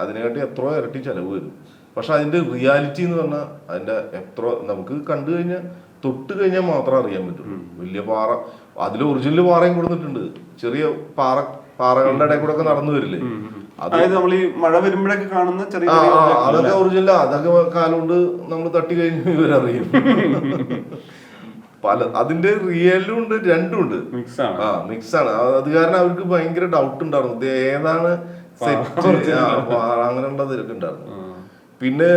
അതിനെക്കാട്ടി എത്രയോ ഇരട്ടി ചെലവ് വരും. പക്ഷെ അതിന്റെ റിയാലിറ്റി എന്ന് പറഞ്ഞാൽ അതിന്റെ എത്ര നമുക്ക് കണ്ടു കഴിഞ്ഞാൽ തൊട്ട് കഴിഞ്ഞാൽ മാത്രം അറിയാൻ പറ്റുള്ളൂ വലിയ പാറ അതിൽ ഒറിജിനൽ പാറയും കൊടുത്തിട്ടുണ്ട്. ചെറിയ പാറ പാറകളുടെ ഇടയിൽ കൂടെ ഒക്കെ നടന്നു വരില്ലേ? അതായത് നമ്മൾ ഈ മഴ വരുമ്പോഴൊക്കെ കാണുന്ന ചെറിയ അതൊക്കെ ഒറിജിനൽ അതൊക്കെ കാലുകൊണ്ട് നമ്മൾ തട്ടി കഴിഞ്ഞ് ഇവരറിയും. പല അതിന്റെ റിയലും ഉണ്ട് രണ്ടും ഉണ്ട്. മിക്സ് ആണ്. ആ മിക്സ് ആണ്. അത് കാരണം അവർക്ക് ഭയങ്കര ഡൗട്ട് ഉണ്ടായിരുന്നു. ഇത് ഏതാണ് സെറ്റ് അങ്ങനെ തിരക്ക് ഉണ്ടായിരുന്നു. പിന്നെ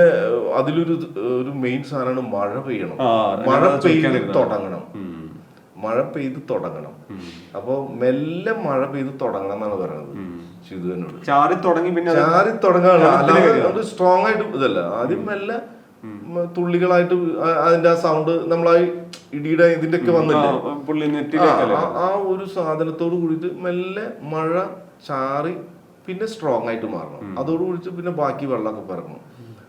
അതിലൊരു ഒരു മെയിൻ സാധനമാണ് മഴ പെയ്യണം. മഴ പെയ്ത് തുടങ്ങണം. മഴ പെയ്ത് തുടങ്ങണം. അപ്പൊ മെല്ലെ മഴ പെയ്ത് തുടങ്ങണം എന്നാണ് പറയുന്നത് ശിതുവിനോട് ചാറി തുടങ്ങി പിന്നെ ചാറി ചാരി തുടങ്ങാണ്. സ്ട്രോങ് ആയിട്ട് ഇതല്ല. ആദ്യം മെല്ലെ തുള്ളികളായിട്ട് അതിന്റെ ആ സൗണ്ട് നമ്മളായി ഇടിയുടെ ഇതിന്റെ ഒക്കെ വന്നില്ല? ആ, ഒരു സാധനത്തോട് കൂടിയിട്ട് മെല്ലെ മഴ ചാറി പിന്നെ സ്ട്രോങ് ആയിട്ട് മാറണം. അതോട് കൂടിയിട്ട് പിന്നെ ബാക്കി വെള്ളമൊക്കെ പറഞ്ഞു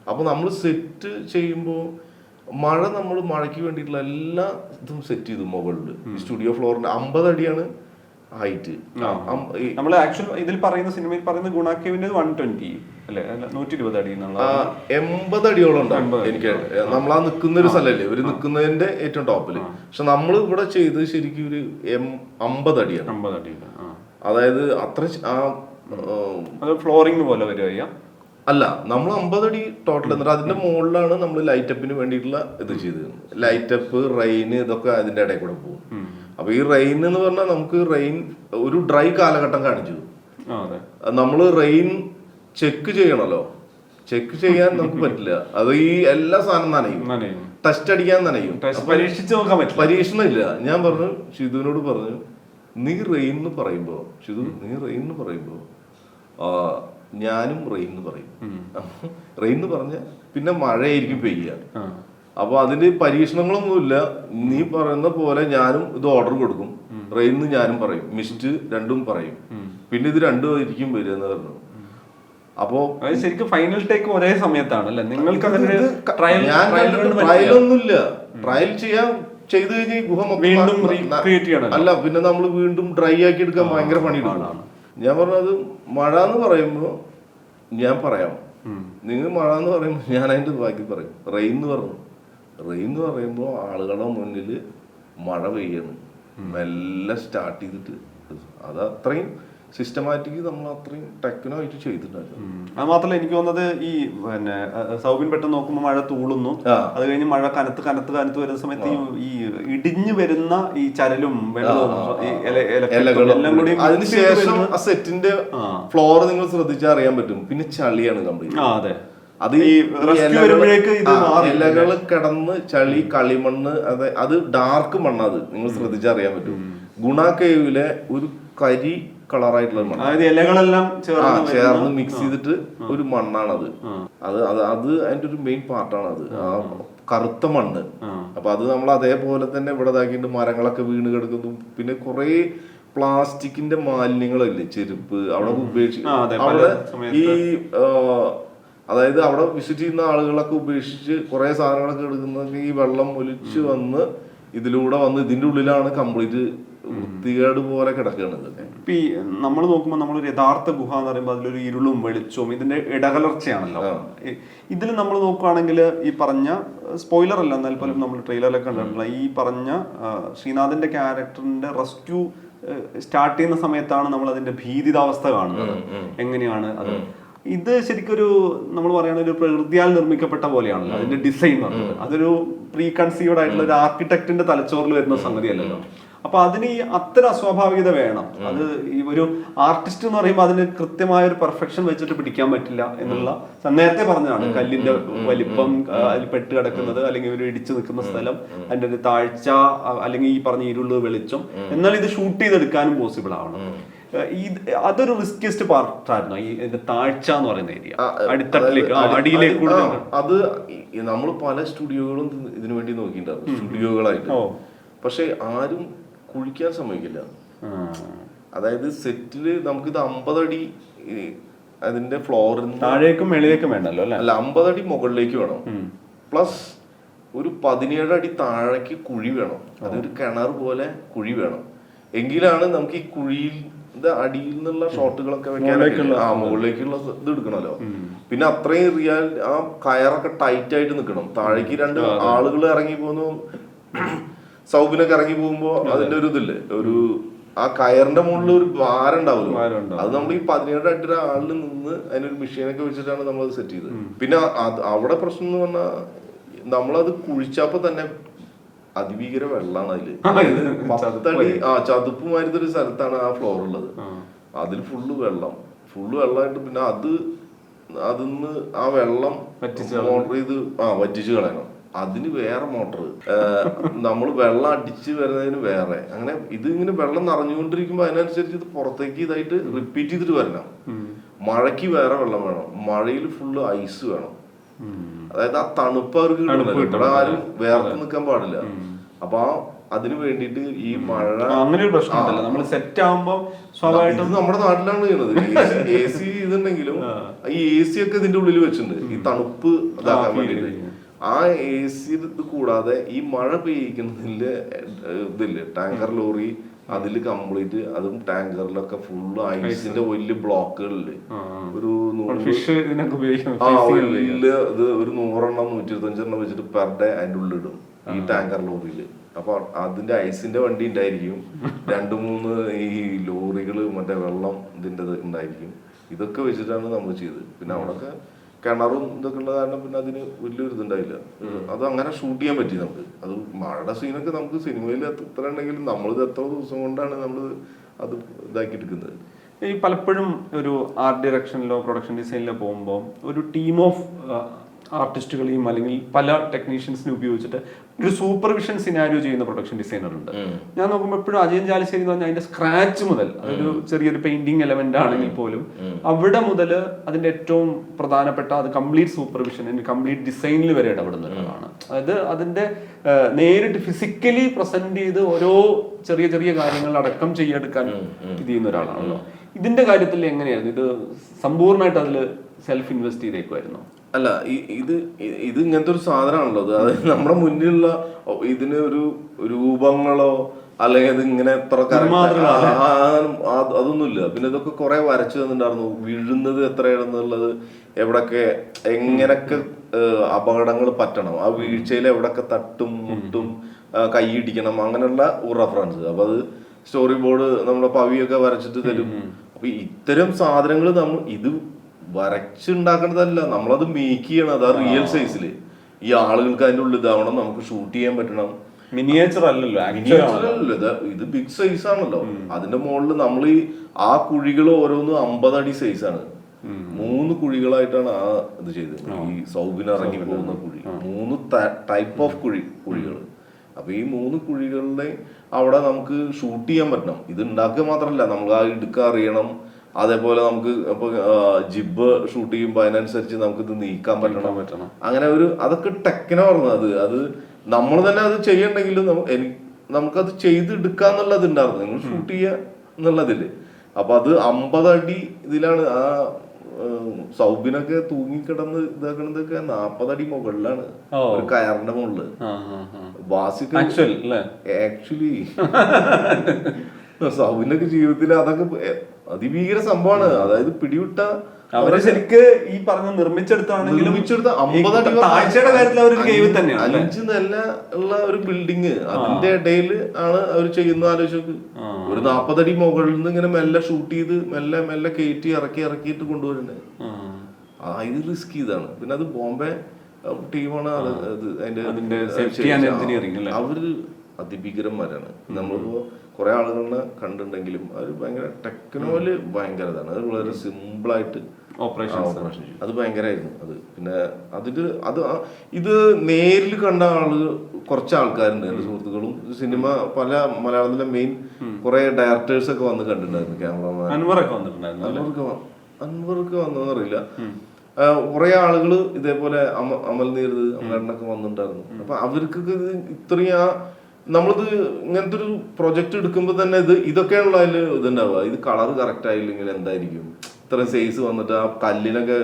അപ്പൊ നമ്മൾ സെറ്റ് ചെയ്യുമ്പോൾ മഴ നമ്മൾ മഴയ്ക്ക് വേണ്ടിയിട്ടുള്ള എല്ലാ ഇതും സെറ്റ് ചെയ്തു മുകളിൽ സ്റ്റുഡിയോ ഫ്ലോറിന്റെ അമ്പത് അടിയാണ് ഹൈറ്റ്. നമ്മൾ ആക്ച്വൽ ഇതിൽ പറയുന്ന സിനിമയിൽ പറയുന്ന ഗുണാക്കേവിന്റെ വൺ ട്വന്റി അല്ലെ? നൂറ്റി ഇരുപത് അടി എൺപത് അടിയോളം ഉണ്ടാവും എനിക്ക് നമ്മളാ നിൽക്കുന്ന ഒരു സ്ഥലമല്ലേ ഒരു നിൽക്കുന്നതിന്റെ ഏറ്റവും ടോപ്പിൽ. പക്ഷെ നമ്മൾ ഇവിടെ ചെയ്ത് ശരിക്കും ഒരു അമ്പത് അടിയാണ് അമ്പത് അടി ആ. അതായത് അത്ര ആ ആ, ഫ്ലോറിംഗ് പോലെ വരിക അല്ല നമ്മൾ അമ്പത് അടി ടോട്ടൽ എന്നിട്ട് അതിന്റെ മുകളിലാണ് നമ്മൾ ലൈറ്റപ്പിന് വേണ്ടിയിട്ടുള്ള ഇത് ചെയ്തത്. ലൈറ്റപ്പ് റെയിൻ ഇതൊക്കെ അതിന്റെ ഇടയിൽ കൂടെ പോകും. അപ്പൊ ഈ റെയിൻ എന്ന് പറഞ്ഞാൽ നമുക്ക് റെയിൻ ഒരു ഡ്രൈ കാലഘട്ടം കാണിച്ചു. നമ്മൾ റെയിൻ ചെക്ക് ചെയ്യണല്ലോ. ചെക്ക് ചെയ്യാൻ നമുക്ക് പറ്റില്ല. അത് ഈ എല്ലാ സാധനം നനയും. ടെസ്റ്റ് അടിക്കാൻ നനയും. പരീക്ഷിച്ചു നോക്കാൻ പറ്റില്ല. പരീക്ഷണം ഇല്ല ഞാൻ പറഞ്ഞു ഷിതുവിനോട് പറഞ്ഞു നീ റെയിൻ എന്ന് പറയുമ്പോ ഷിതു നീ റെയിൻ എന്ന് പറയുമ്പോ ആ, ഞാനും റെയിൻ എന്ന് പറയും. റെയിൻ എന്ന് പറഞ്ഞ പിന്നെ മഴയായിരിക്കും പെയ്യുക. അപ്പൊ അതിൽ പരീക്ഷണങ്ങളൊന്നുമില്ല. നീ പറയുന്ന പോലെ ഞാനും ഇത് ഓർഡർ കൊടുക്കും. റെയിന്ന് ഞാനും പറയും. മിസ്റ്റ് രണ്ടും പറയും. പിന്നെ ഇത് രണ്ടും ആയിരിക്കും വരിക എന്ന് പറഞ്ഞു. അപ്പോ ശരിക്കും ഫൈനൽ ടേക്ക് ഒരേ സമയത്താണ് അല്ലെ നിങ്ങൾക്ക് അങ്ങനെ ട്രയൽ ചെയ്യാൻ ചെയ്തു കഴിഞ്ഞാൽ ഗുഹ വീണ്ടും അല്ല പിന്നെ നമ്മൾ വീണ്ടും ഡ്രൈ ആക്കി എടുക്കാൻ ഭയങ്കര പണി ഞാൻ പറഞ്ഞത് മഴ എന്ന് പറയുമ്പോ ഞാൻ പറയാം. നിങ്ങൾ മഴ എന്ന് പറയുമ്പോൾ ഞാൻ അതിന്റെ ബാക്കി പറയും. റെയിൻ എന്ന് പറഞ്ഞു. റെയിൻ എന്ന് പറയുമ്പോൾ ആളുകളുടെ മുന്നിൽ മഴ പെയ്യാണ്. മെല്ലെ സ്റ്റാർട്ട് ചെയ്തിട്ട്. അത് അത്രയും സിസ്റ്റമാറ്റിക് നമ്മൾ അത്രയും ടെക്നോ ആയിട്ട് ചെയ്തിട്ടുണ്ടായിരുന്നു അത് മാത്രമല്ല എനിക്ക് തോന്നുന്നത് ഈ പിന്നെ സൗബിൻ പെട്ടെന്ന് നോക്കുമ്പോൾ മഴ തൂളുന്നു. അത് കഴിഞ്ഞ് മഴ കനത്ത് കനത്ത് കനത്ത് വരുന്ന സമയത്ത് ഈ ഇടിഞ്ഞു വരുന്ന ഈ ചരലും വെള്ളവും അതിനുശേഷം ആ സെറ്റിന്റെ ഫ്ലോർ നിങ്ങൾ ശ്രദ്ധിച്ചാൽ അറിയാൻ പറ്റും. പിന്നെ ചളിയാണ് കംപ്ലീറ്റ് അതെ. അത് ഈ. ഇലകൾ കിടന്ന് ചളി കളിമണ്ണ് അത് അത് ഡാർക്ക് മണ്ണത് നിങ്ങൾ ശ്രദ്ധിച്ചറിയാൻ പറ്റും. ഗുണാക്കേവിലെ ഒരു കരി കളറായിട്ടുള്ള മണ്ണ്. അതായത് ഇലകളെല്ലാം ചേർന്ന് മിക്സ് ചെയ്തിട്ട് ഒരു മണ്ണാണത്. അത് അത് അത് അതിന്റെ ഒരു മെയിൻ പാർട്ടാണ് അത് ആ. കറുത്ത മണ്ണ്. അപ്പൊ അത് നമ്മൾ അതേപോലെ തന്നെ ഇവിടെ ഇതാക്കിയിട്ട് മരങ്ങളൊക്കെ വീണ് കിടക്കുന്നു. പിന്നെ കുറെ പ്ലാസ്റ്റിക്കിന്റെ മാലിന്യങ്ങളില്ലേ? ചെരുപ്പ് അവിടെ ഉപേക്ഷിക്കും അവിടെ ഈ അതായത് അവിടെ വിസിറ്റ് ചെയ്യുന്ന ആളുകളൊക്കെ ഉപേക്ഷിച്ച് കുറെ സാധനങ്ങളൊക്കെ എടുക്കുന്നെങ്കിൽ ഈ വെള്ളം ഒലിച്ച് വന്ന് ഇതിലൂടെ വന്ന് ഇതിന്റെ ഉള്ളിലാണ് കംപ്ലീറ്റ് വൃത്തികേട് പോലെ കിടക്കുകയാണ് ഇതൊക്കെ ഇപ്പൊ ഈ നമ്മൾ നോക്കുമ്പോൾ നമ്മളൊരു യഥാർത്ഥ ഗുഹ എന്ന് പറയുമ്പോൾ അതിലൊരു ഇരുളും വെളിച്ചവും ഇതിന്റെ ഇടകലർച്ചയാണല്ലോ. ഇതിൽ നമ്മൾ നോക്കുകയാണെങ്കിൽ ഈ പറഞ്ഞ സ്പോയിലർ അല്ല എന്നാൽ പോലും നമ്മൾ ട്രെയിലറിലൊക്കെ കണ്ടിട്ടുള്ള ഈ പറഞ്ഞ ശ്രീനാഥിന്റെ ക്യാരക്ടറിന്റെ റെസ്ക്യൂ സ്റ്റാർട്ട് ചെയ്യുന്ന സമയത്താണ് നമ്മൾ അതിന്റെ ഭീതിതാവസ്ഥ കാണുന്നത്. എങ്ങനെയാണ് അത്? ഇത് ശരിക്കൊരു നമ്മൾ പറയുന്ന ഒരു പ്രകൃതിയാൽ നിർമ്മിക്കപ്പെട്ട പോലെയാണല്ലോ. അതിന്റെ ഡിസൈൻ പറഞ്ഞത് അതൊരു പ്രീ കൺസീവ്ഡ് ആയിട്ടുള്ള ഒരു ആർക്കിടെക്ടിന്റെ തലച്ചോറിൽ വരുന്ന സംഗതിയല്ലല്ലോ. അപ്പൊ അതിന് ഈ അത്തരം അസ്വാഭാവികത വേണം. അത് ഈ ഒരു ആർട്ടിസ്റ്റ് എന്ന് പറയുമ്പോൾ അതിന് കൃത്യമായ ഒരു പെർഫെക്ഷൻ വെച്ചിട്ട് പിടിക്കാൻ പറ്റില്ല എന്നുള്ള നേരത്തെ പറഞ്ഞതാണ്. കല്ലിന്റെ വലിപ്പം അതിൽ പെട്ട് കിടക്കുന്നത് അല്ലെങ്കിൽ ഒരു ഇടിച്ചു നിൽക്കുന്ന സ്ഥലം അതിന്റെ ഒരു താഴ്ച അല്ലെങ്കിൽ ഈ പറഞ്ഞ ഇരുൾ വെളിച്ചം എന്നാൽ ഇത് ഷൂട്ട് ചെയ്തെടുക്കാനും പോസിബിൾ ആവണം ഈ അതൊരു റിസ്കിയസ്റ്റ് പാർട്ടായിരുന്നു ഈ ഇതിന്റെ താഴ്ച എന്ന് പറയുന്ന ഏരിയ. അടിത്തട്ടിലേക്ക് അടിയിലേക്ക് അത് നമ്മൾ പല സ്റ്റുഡിയോകളും ഇത് ഇതിനു വേണ്ടി നോക്കിയിട്ടുണ്ടായിരുന്നു സ്റ്റുഡിയോകളായിട്ട്. പക്ഷെ ആരും കുഴിക്കാൻ സമ്മതിക്കില്ല. അതായത് സെറ്റിൽ നമുക്കിത് അമ്പതടി അതിന്റെ ഫ്ലോറിൽ താഴേക്കും മേളിലേക്കും വേണ്ടല്ലോ അല്ലെ? അല്ല അമ്പതടി മുകളിലേക്ക് വേണം. പ്ലസ് ഒരു പതിനേഴ് അടി താഴേക്ക് കുഴി വേണം. അതൊരു കിണർ പോലെ കുഴി വേണം. എങ്കിലാണ് നമുക്ക് ഈ കുഴിയിൽ അടിയിൽ നിന്നുള്ള ഷോട്ടുകളൊക്കെ വെക്കാനൊക്കെ ആ മുകളിലേക്കുള്ള ഇത് എടുക്കണമല്ലോ. പിന്നെ അത്രയും റിയാൽ ആ കയറൊക്കെ ടൈറ്റ് ആയിട്ട് നിൽക്കണം. താഴേക്ക് രണ്ട് ആളുകൾ ഇറങ്ങി പോകുന്നു. സൗബിനൊക്കെ ഇറങ്ങി പോകുമ്പോ അതിന്റെ ഒരു ഇതില്ലേ? ഒരു ആ കയറിന്റെ മുകളിൽ ഒരു ഭാരം ഉണ്ടാവുമല്ലോ. അത് നമ്മൾ ഈ പതിനേഴ് അടി ആളിൽ നിന്ന് അതിനൊരു മെഷീനൊക്കെ വെച്ചിട്ടാണ് നമ്മൾ അത് സെറ്റ് ചെയ്തത് പിന്നെ അവിടെ പ്രശ്നം എന്ന് പറഞ്ഞാൽ നമ്മളത് കുഴിച്ചപ്പോ തന്നെ അതിഭീകര വെള്ളമാണ് അതിൽ. പത്തടി ആ ചതുപ്പുമായിരുന്ന ഒരു സ്ഥലത്താണ് ആ ഫ്ലോർ ഉള്ളത്. അതിൽ ഫുള്ള് വെള്ളം. ഫുള്ള് വെള്ളമായിട്ട് പിന്നെ അത് അതിന്ന് ആ വെള്ളം മോട്ടർ ചെയ്ത് ആ വറ്റിച്ച് കളയണം. അതിന് വേറെ മോട്ടർ. നമ്മൾ വെള്ളം അടിച്ച് വരുന്നതിന് വേറെ. അങ്ങനെ ഇത് ഇങ്ങനെ വെള്ളം നിറഞ്ഞുകൊണ്ടിരിക്കുമ്പോ അതിനനുസരിച്ച് ഇത് പുറത്തേക്ക് ഇതായിട്ട് റിപ്പീറ്റ് ചെയ്തിട്ട് വരണം. മഴയ്ക്ക് വേറെ വെള്ളം വേണം. മഴയിൽ ഫുള്ള് ഐസ് വേണം. അതായത് ആ തണുപ്പ് അവർക്ക്. ഇവിടെ ആരും വേർത്ത് നിൽക്കാൻ പാടില്ല. അപ്പൊ ആ അതിന് വേണ്ടിയിട്ട് ഈ മഴ അങ്ങനെ ഒരു പ്രശ്നമില്ല നമ്മൾ സെറ്റ് ആവുമ്പോ സ്വാഭാവികമായിട്ടും നമ്മുടെ നാട്ടിലാണ് ചെയ്യുന്നത്. എ സി ഇതുണ്ടെങ്കിലും ഈ എ സി ഒക്കെ ഇതിന്റെ ഉള്ളിൽ വെച്ചിട്ടുണ്ട്. ഈ തണുപ്പ് ഇതാക്കാൻ വേണ്ടിയിട്ട്. വേണ്ടിട്ട് ആ എ സി ഇത് കൂടാതെ ഈ മഴ പെയ്യിക്കുന്നതിൽ ഇതില്ലേ? ടാങ്കർ ലോറി അതിൽ കംപ്ലീറ്റ് അതും ടാങ്കറിലൊക്കെ ഫുള്ള് ഐസിന്റെ വലിയ ബ്ലോക്കുകളിൽ ഒരു ആ വലിയ ഇത് ഒരു നൂറെണ്ണം നൂറ്റി ഇരുപത്തഞ്ചെണ്ണം വെച്ചിട്ട് പെർ ഡേ അതിന്റെ ഉള്ളിടും ഈ ടാങ്കർ ലോറിയിൽ. അപ്പൊ അതിന്റെ ഐസിന്റെ വണ്ടി ഉണ്ടായിരിക്കും രണ്ടു മൂന്ന് ഈ ലോറികൾ മറ്റേ വെള്ളം ഇതിന്റെ ഉണ്ടായിരിക്കും ഇതൊക്കെ വെച്ചിട്ടാണ് നമ്മൾ ചെയ്തത്. പിന്നെ അവിടൊക്കെ കിണറും ഇതൊക്കെ ഉള്ള കാരണം പിന്നെ അതിന് വലിയൊരു ഇതുണ്ടായില്ല. അത് അങ്ങനെ ഷൂട്ട് ചെയ്യാൻ പറ്റി നമുക്ക്. അത് മഴയുടെ സീനൊക്കെ നമുക്ക് സിനിമയിൽ എത്ര ഉണ്ടെങ്കിലും നമ്മളിത് എത്ര ദിവസം കൊണ്ടാണ് നമ്മൾ അത് ഇതാക്കി എടുക്കുന്നത് ഈ പലപ്പോഴും ഒരു ആർട്ട് ഡയറക്ഷനിലോ പ്രൊഡക്ഷൻ ഡിസൈനിലോ പോകുമ്പോൾ ഒരു ടീം ഓഫ് ആർട്ടിസ്റ്റുകളെയും അല്ലെങ്കിൽ പല ടെക്നീഷ്യൻസിനെ ഉപയോഗിച്ചിട്ട് ഒരു സൂപ്പർവിഷൻ സിനാരിയോ ചെയ്യുന്ന പ്രൊഡക്ഷൻ ഡിസൈനർ ഉണ്ട്. ഞാൻ നോക്കുമ്പോൾ എപ്പോഴും അജയൻ ചാലിശ്ശേരി എന്ന് പറഞ്ഞാൽ അതിന്റെ സ്ക്രാച്ച് മുതൽ അതൊരു ചെറിയൊരു പെയിന്റിങ് എലമെന്റ് ആണെങ്കിൽ പോലും അവിടെ മുതൽ അതിന്റെ ഏറ്റവും പ്രധാനപ്പെട്ട അത് കംപ്ലീറ്റ് സൂപ്പർവിഷൻ അതിന്റെ കംപ്ലീറ്റ് ഡിസൈനിൽ വരെ ഇടപെടുന്ന ഒരാളാണ്. അതായത് അതിന്റെ നേരിട്ട് ഫിസിക്കലി പ്രസന്റ് ചെയ്ത് ഓരോ ചെറിയ ചെറിയ കാര്യങ്ങൾ അടക്കം ചെയ്യെടുക്കാൻ ഇത് ചെയ്യുന്ന ഒരാളാണല്ലോ. ഇതിന്റെ കാര്യത്തിൽ എങ്ങനെയായിരുന്നു? ഇത് സമ്പൂർണമായിട്ട് അതിൽ സെൽഫ് ഇൻവെസ്റ്റ് ചെയ്തേക്കുമായിരുന്നു അല്ല ഈ- ഇത് ഇത് ഇങ്ങനത്തെ ഒരു സാധനമാണല്ലോ അത്. അതായത് നമ്മുടെ മുന്നിലുള്ള ഇതിന് ഒരു രൂപങ്ങളോ അല്ലെങ്കിൽ അത് ഇങ്ങനെ എത്ര അതൊന്നുമില്ല. പിന്നെ ഇതൊക്കെ കുറെ വരച്ചു തന്നിട്ടുണ്ടായിരുന്നു. വീഴുന്നത് എത്രയാണെന്നുള്ളത് എവിടൊക്കെ എങ്ങനൊക്കെ അപകടങ്ങൾ പറ്റണം ആ വീഴ്ചയിൽ എവിടൊക്കെ തട്ടും മുട്ടും കൈയിടിക്കണം അങ്ങനെയുള്ള റെഫറൻസ് അപ്പൊ അത് സ്റ്റോറി ബോർഡ് നമ്മുടെ പവിയൊക്കെ വരച്ചിട്ട് തരും. അപ്പൊ ഇത്തരം സാധനങ്ങൾ നമ്മൾ ഇത് വരച്ചുണ്ടാക്കേണ്ടതല്ല നമ്മളത് മേക്ക് ചെയ്യണം അത് റിയൽ സൈസിൽ ഈ ആളുകൾക്ക് അതിന്റെ ഉള്ളിൽ ഇതാവണം നമുക്ക് ഷൂട്ട് ചെയ്യാൻ പറ്റണം. മിനിയേച്ചർ അല്ലല്ലോ actual അല്ലല്ലോ, ഇത് ഇത് ബിഗ് സൈസ് ആണല്ലോ. അതിന്റെ മുകളിൽ നമ്മൾ ഈ ആ കുഴികൾ ഓരോന്നും അമ്പതടി അടി സൈസ് ആണ് മൂന്ന് കുഴികളായിട്ടാണ് ആ ഇത് ചെയ്തത്. ഈ സൗബിന് ഇറങ്ങി പോകുന്ന കുഴി. മൂന്ന് ടൈപ്പ് ഓഫ് കുഴി കുഴികൾ അപ്പൊ ഈ മൂന്ന് കുഴികളുടെ അവിടെ നമുക്ക് ഷൂട്ട് ചെയ്യാൻ പറ്റണം. ഇത് ഉണ്ടാക്കുക മാത്രമല്ല നമ്മൾ ആ ഇടുക്ക അറിയണം. അതേപോലെ നമുക്ക് ഇപ്പൊ ജിബ് ഷൂട്ട് ചെയ്യുമ്പോൾ അതിനനുസരിച്ച് നമുക്ക് ഇത് നീക്കാൻ പറ്റണം. പറ്റണം. അങ്ങനെ ഒരു അതൊക്കെ ടെക്നോ പറഞ്ഞത് അത്. അത് നമ്മൾ തന്നെ അത് ചെയ്യണ്ടെങ്കിലും നമുക്കത് ചെയ്തെടുക്കാന്നുള്ളത് ഉണ്ടായിരുന്നു. നിങ്ങൾ ഷൂട്ട് ചെയ്യുക എന്നുള്ളതിൽ. അപ്പൊ അത് അമ്പത് അടി ഇതിലാണ് ആ സൗബിനൊക്കെ തൂങ്ങിക്കിടന്ന് ഇതാക്കണതൊക്കെ നാപ്പതടി മുകളിലാണ്. ഒരു കയറിന്റെ മുകളിൽ. ബാസിക്ക് ആക്ച്വലി സൗബിനൊക്കെ ജീവിതത്തിൽ അതൊക്കെ അതിഭീകര സംഭവമാണ്. അതായത് പിടിവിട്ട അവർ ശരിക്ക് ഈ പറഞ്ഞ നിർമ്മിച്ചെടുത്താണെങ്കിലും നിർമ്മിച്ചെടുത്ത താഴ്ചയുടെ കാര്യത്തിൽ അവർ ഗെയിമിൽ തന്നെയാണ്? അഞ്ച് നില ഉള്ള ഒരു ബിൽഡിങ്. അതിന്റെ ഇടയിൽ ആണ് അവർ ചെയ്യുന്ന ആലോചിച്ചത് ഒരു നാപ്പതടി മുകളിൽ നിന്ന് ഇങ്ങനെ മെല്ലെ ഷൂട്ട് ചെയ്ത് മെല്ലെ മെല്ലെ കയറ്റി ഇറക്കി ഇറക്കിയിട്ട് കൊണ്ടുവരുന്നത് ഇത് റിസ്ക് ചെയ്താണ്. പിന്നെ അത് ബോംബെ ടീമാണ് അത് അത് അതിന്റെ? അവർ അതിഭീകരന്മാരാണ്. നമ്മളിപ്പോ കുറെ ആളുകളെ കണ്ടിട്ടുണ്ടെങ്കിലും അത് ഭയങ്കര ടെക്നോൽ ഭയങ്കര ഇതാണ് അത് വളരെ സിമ്പിളായിട്ട് ഓപ്പറേഷൻ ഓപ്പറേഷൻ. അത് ഭയങ്കരമായിരുന്നു അത്. പിന്നെ അതിൽ അത് ഇത് നേരിൽ കണ്ട ആൾ കുറച്ച് ആൾക്കാരുണ്ട് എന്റെ സുഹൃത്തുക്കളും. സിനിമ പല മലയാളത്തിലെ മെയിൻ കുറെ ഡയറക്ടേഴ്സ് ഒക്കെ വന്ന് കണ്ടിട്ടുണ്ടായിരുന്നു ക്യാമറമാൻ അൻവറൊക്കെ വന്നിട്ടുണ്ടായിരുന്നു? അൻവർക്ക് വ- അൻവർക്ക് വന്നോന്ന് അറിയില്ല കുറെ ആളുകൾ ഇതേപോലെ അമ- അമൽ നീരത് അമലേട്ടനൊക്കെ വന്നിട്ടുണ്ടായിരുന്നു. അപ്പൊ അവർക്കൊക്കെ ഇത് ഇത്രയും ആ നമ്മളിത് ഇങ്ങനത്തെ ഒരു പ്രൊജക്ട് എടുക്കുമ്പോൾ തന്നെ ഇത് ഇതൊക്കെയാണല്ലോ അതിൽ ഇതുണ്ടാവുക. ഇത് കളർ കറക്റ്റ് ആയില്ലെങ്കിൽ എന്തായിരിക്കും? ഇത്ര സൈസ് വന്നിട്ട് ആ കല്ലിനൊക്കെ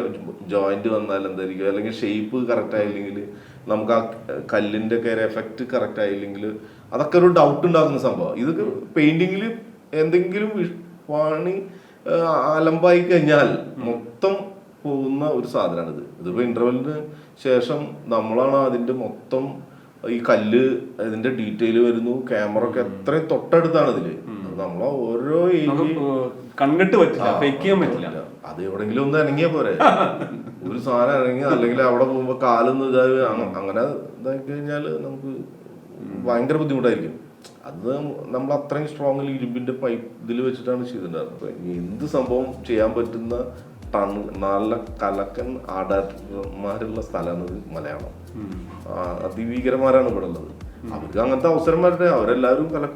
ജോയിന്റ് വന്നാൽ എന്തായിരിക്കും? അല്ലെങ്കിൽ ഷേപ്പ് കറക്റ്റ് ആയില്ലെങ്കിൽ നമുക്ക് ആ കല്ലിന്റെ ഒക്കെ എഫക്റ്റ് കറക്റ്റ് ആയില്ലെങ്കിൽ അതൊക്കെ ഒരു ഡൗട്ട് ഉണ്ടാകുന്ന സംഭവം ഇതൊക്കെ പെയിന്റിങ്ങിൽ എന്തെങ്കിലും വാണി അലമ്പായി കഴിഞ്ഞാൽ മൊത്തം പോകുന്ന ഒരു സാധനമാണിത്. ഇതിപ്പോ ഇന്റർവെല്ലിന് ശേഷം നമ്മളാണ് അതിന്റെ മൊത്തം ഈ കല്ല് അതിന്റെ ഡീറ്റെയിൽ വരുന്നു ക്യാമറ ഒക്കെ എത്രയും തൊട്ടടുത്താണ് ഇതിൽ. നമ്മളെ ഓരോ കണ്ടിട്ട് പറ്റില്ല ഫേക്ക് ചെയ്യാൻ പറ്റില്ല. അത് എവിടെങ്കിലും ഒന്ന് ഇറങ്ങിയാ പോരെ. ഒരു സാധനം ഇറങ്ങി അല്ലെങ്കിൽ അവിടെ പോകുമ്പോ കാലൊന്ന് ഇതായി അങ്ങനെ ഇതായി കഴിഞ്ഞാൽ നമുക്ക് ഭയങ്കര ബുദ്ധിമുട്ടായിരിക്കും. അത് നമ്മൾ അത്രയും സ്ട്രോങ്ങിൽ ഇരുമ്പിന്റെ പൈപ്പ് ഇതിൽ വെച്ചിട്ടാണ് ചെയ്തിട്ടുണ്ടായിരുന്നത്. എന്ത് സംഭവം ചെയ്യാൻ പറ്റുന്ന നല്ല കലക്കൻ ആടാമാരുള്ള സ്ഥലമാണ് മലയാളം. അതിഭീകരന്മാരാണ് ഇവിടെ ഉള്ളത് അവർക്ക് അങ്ങനത്തെ അവസരം വരട്ടെ. അവരെല്ലാവരും കല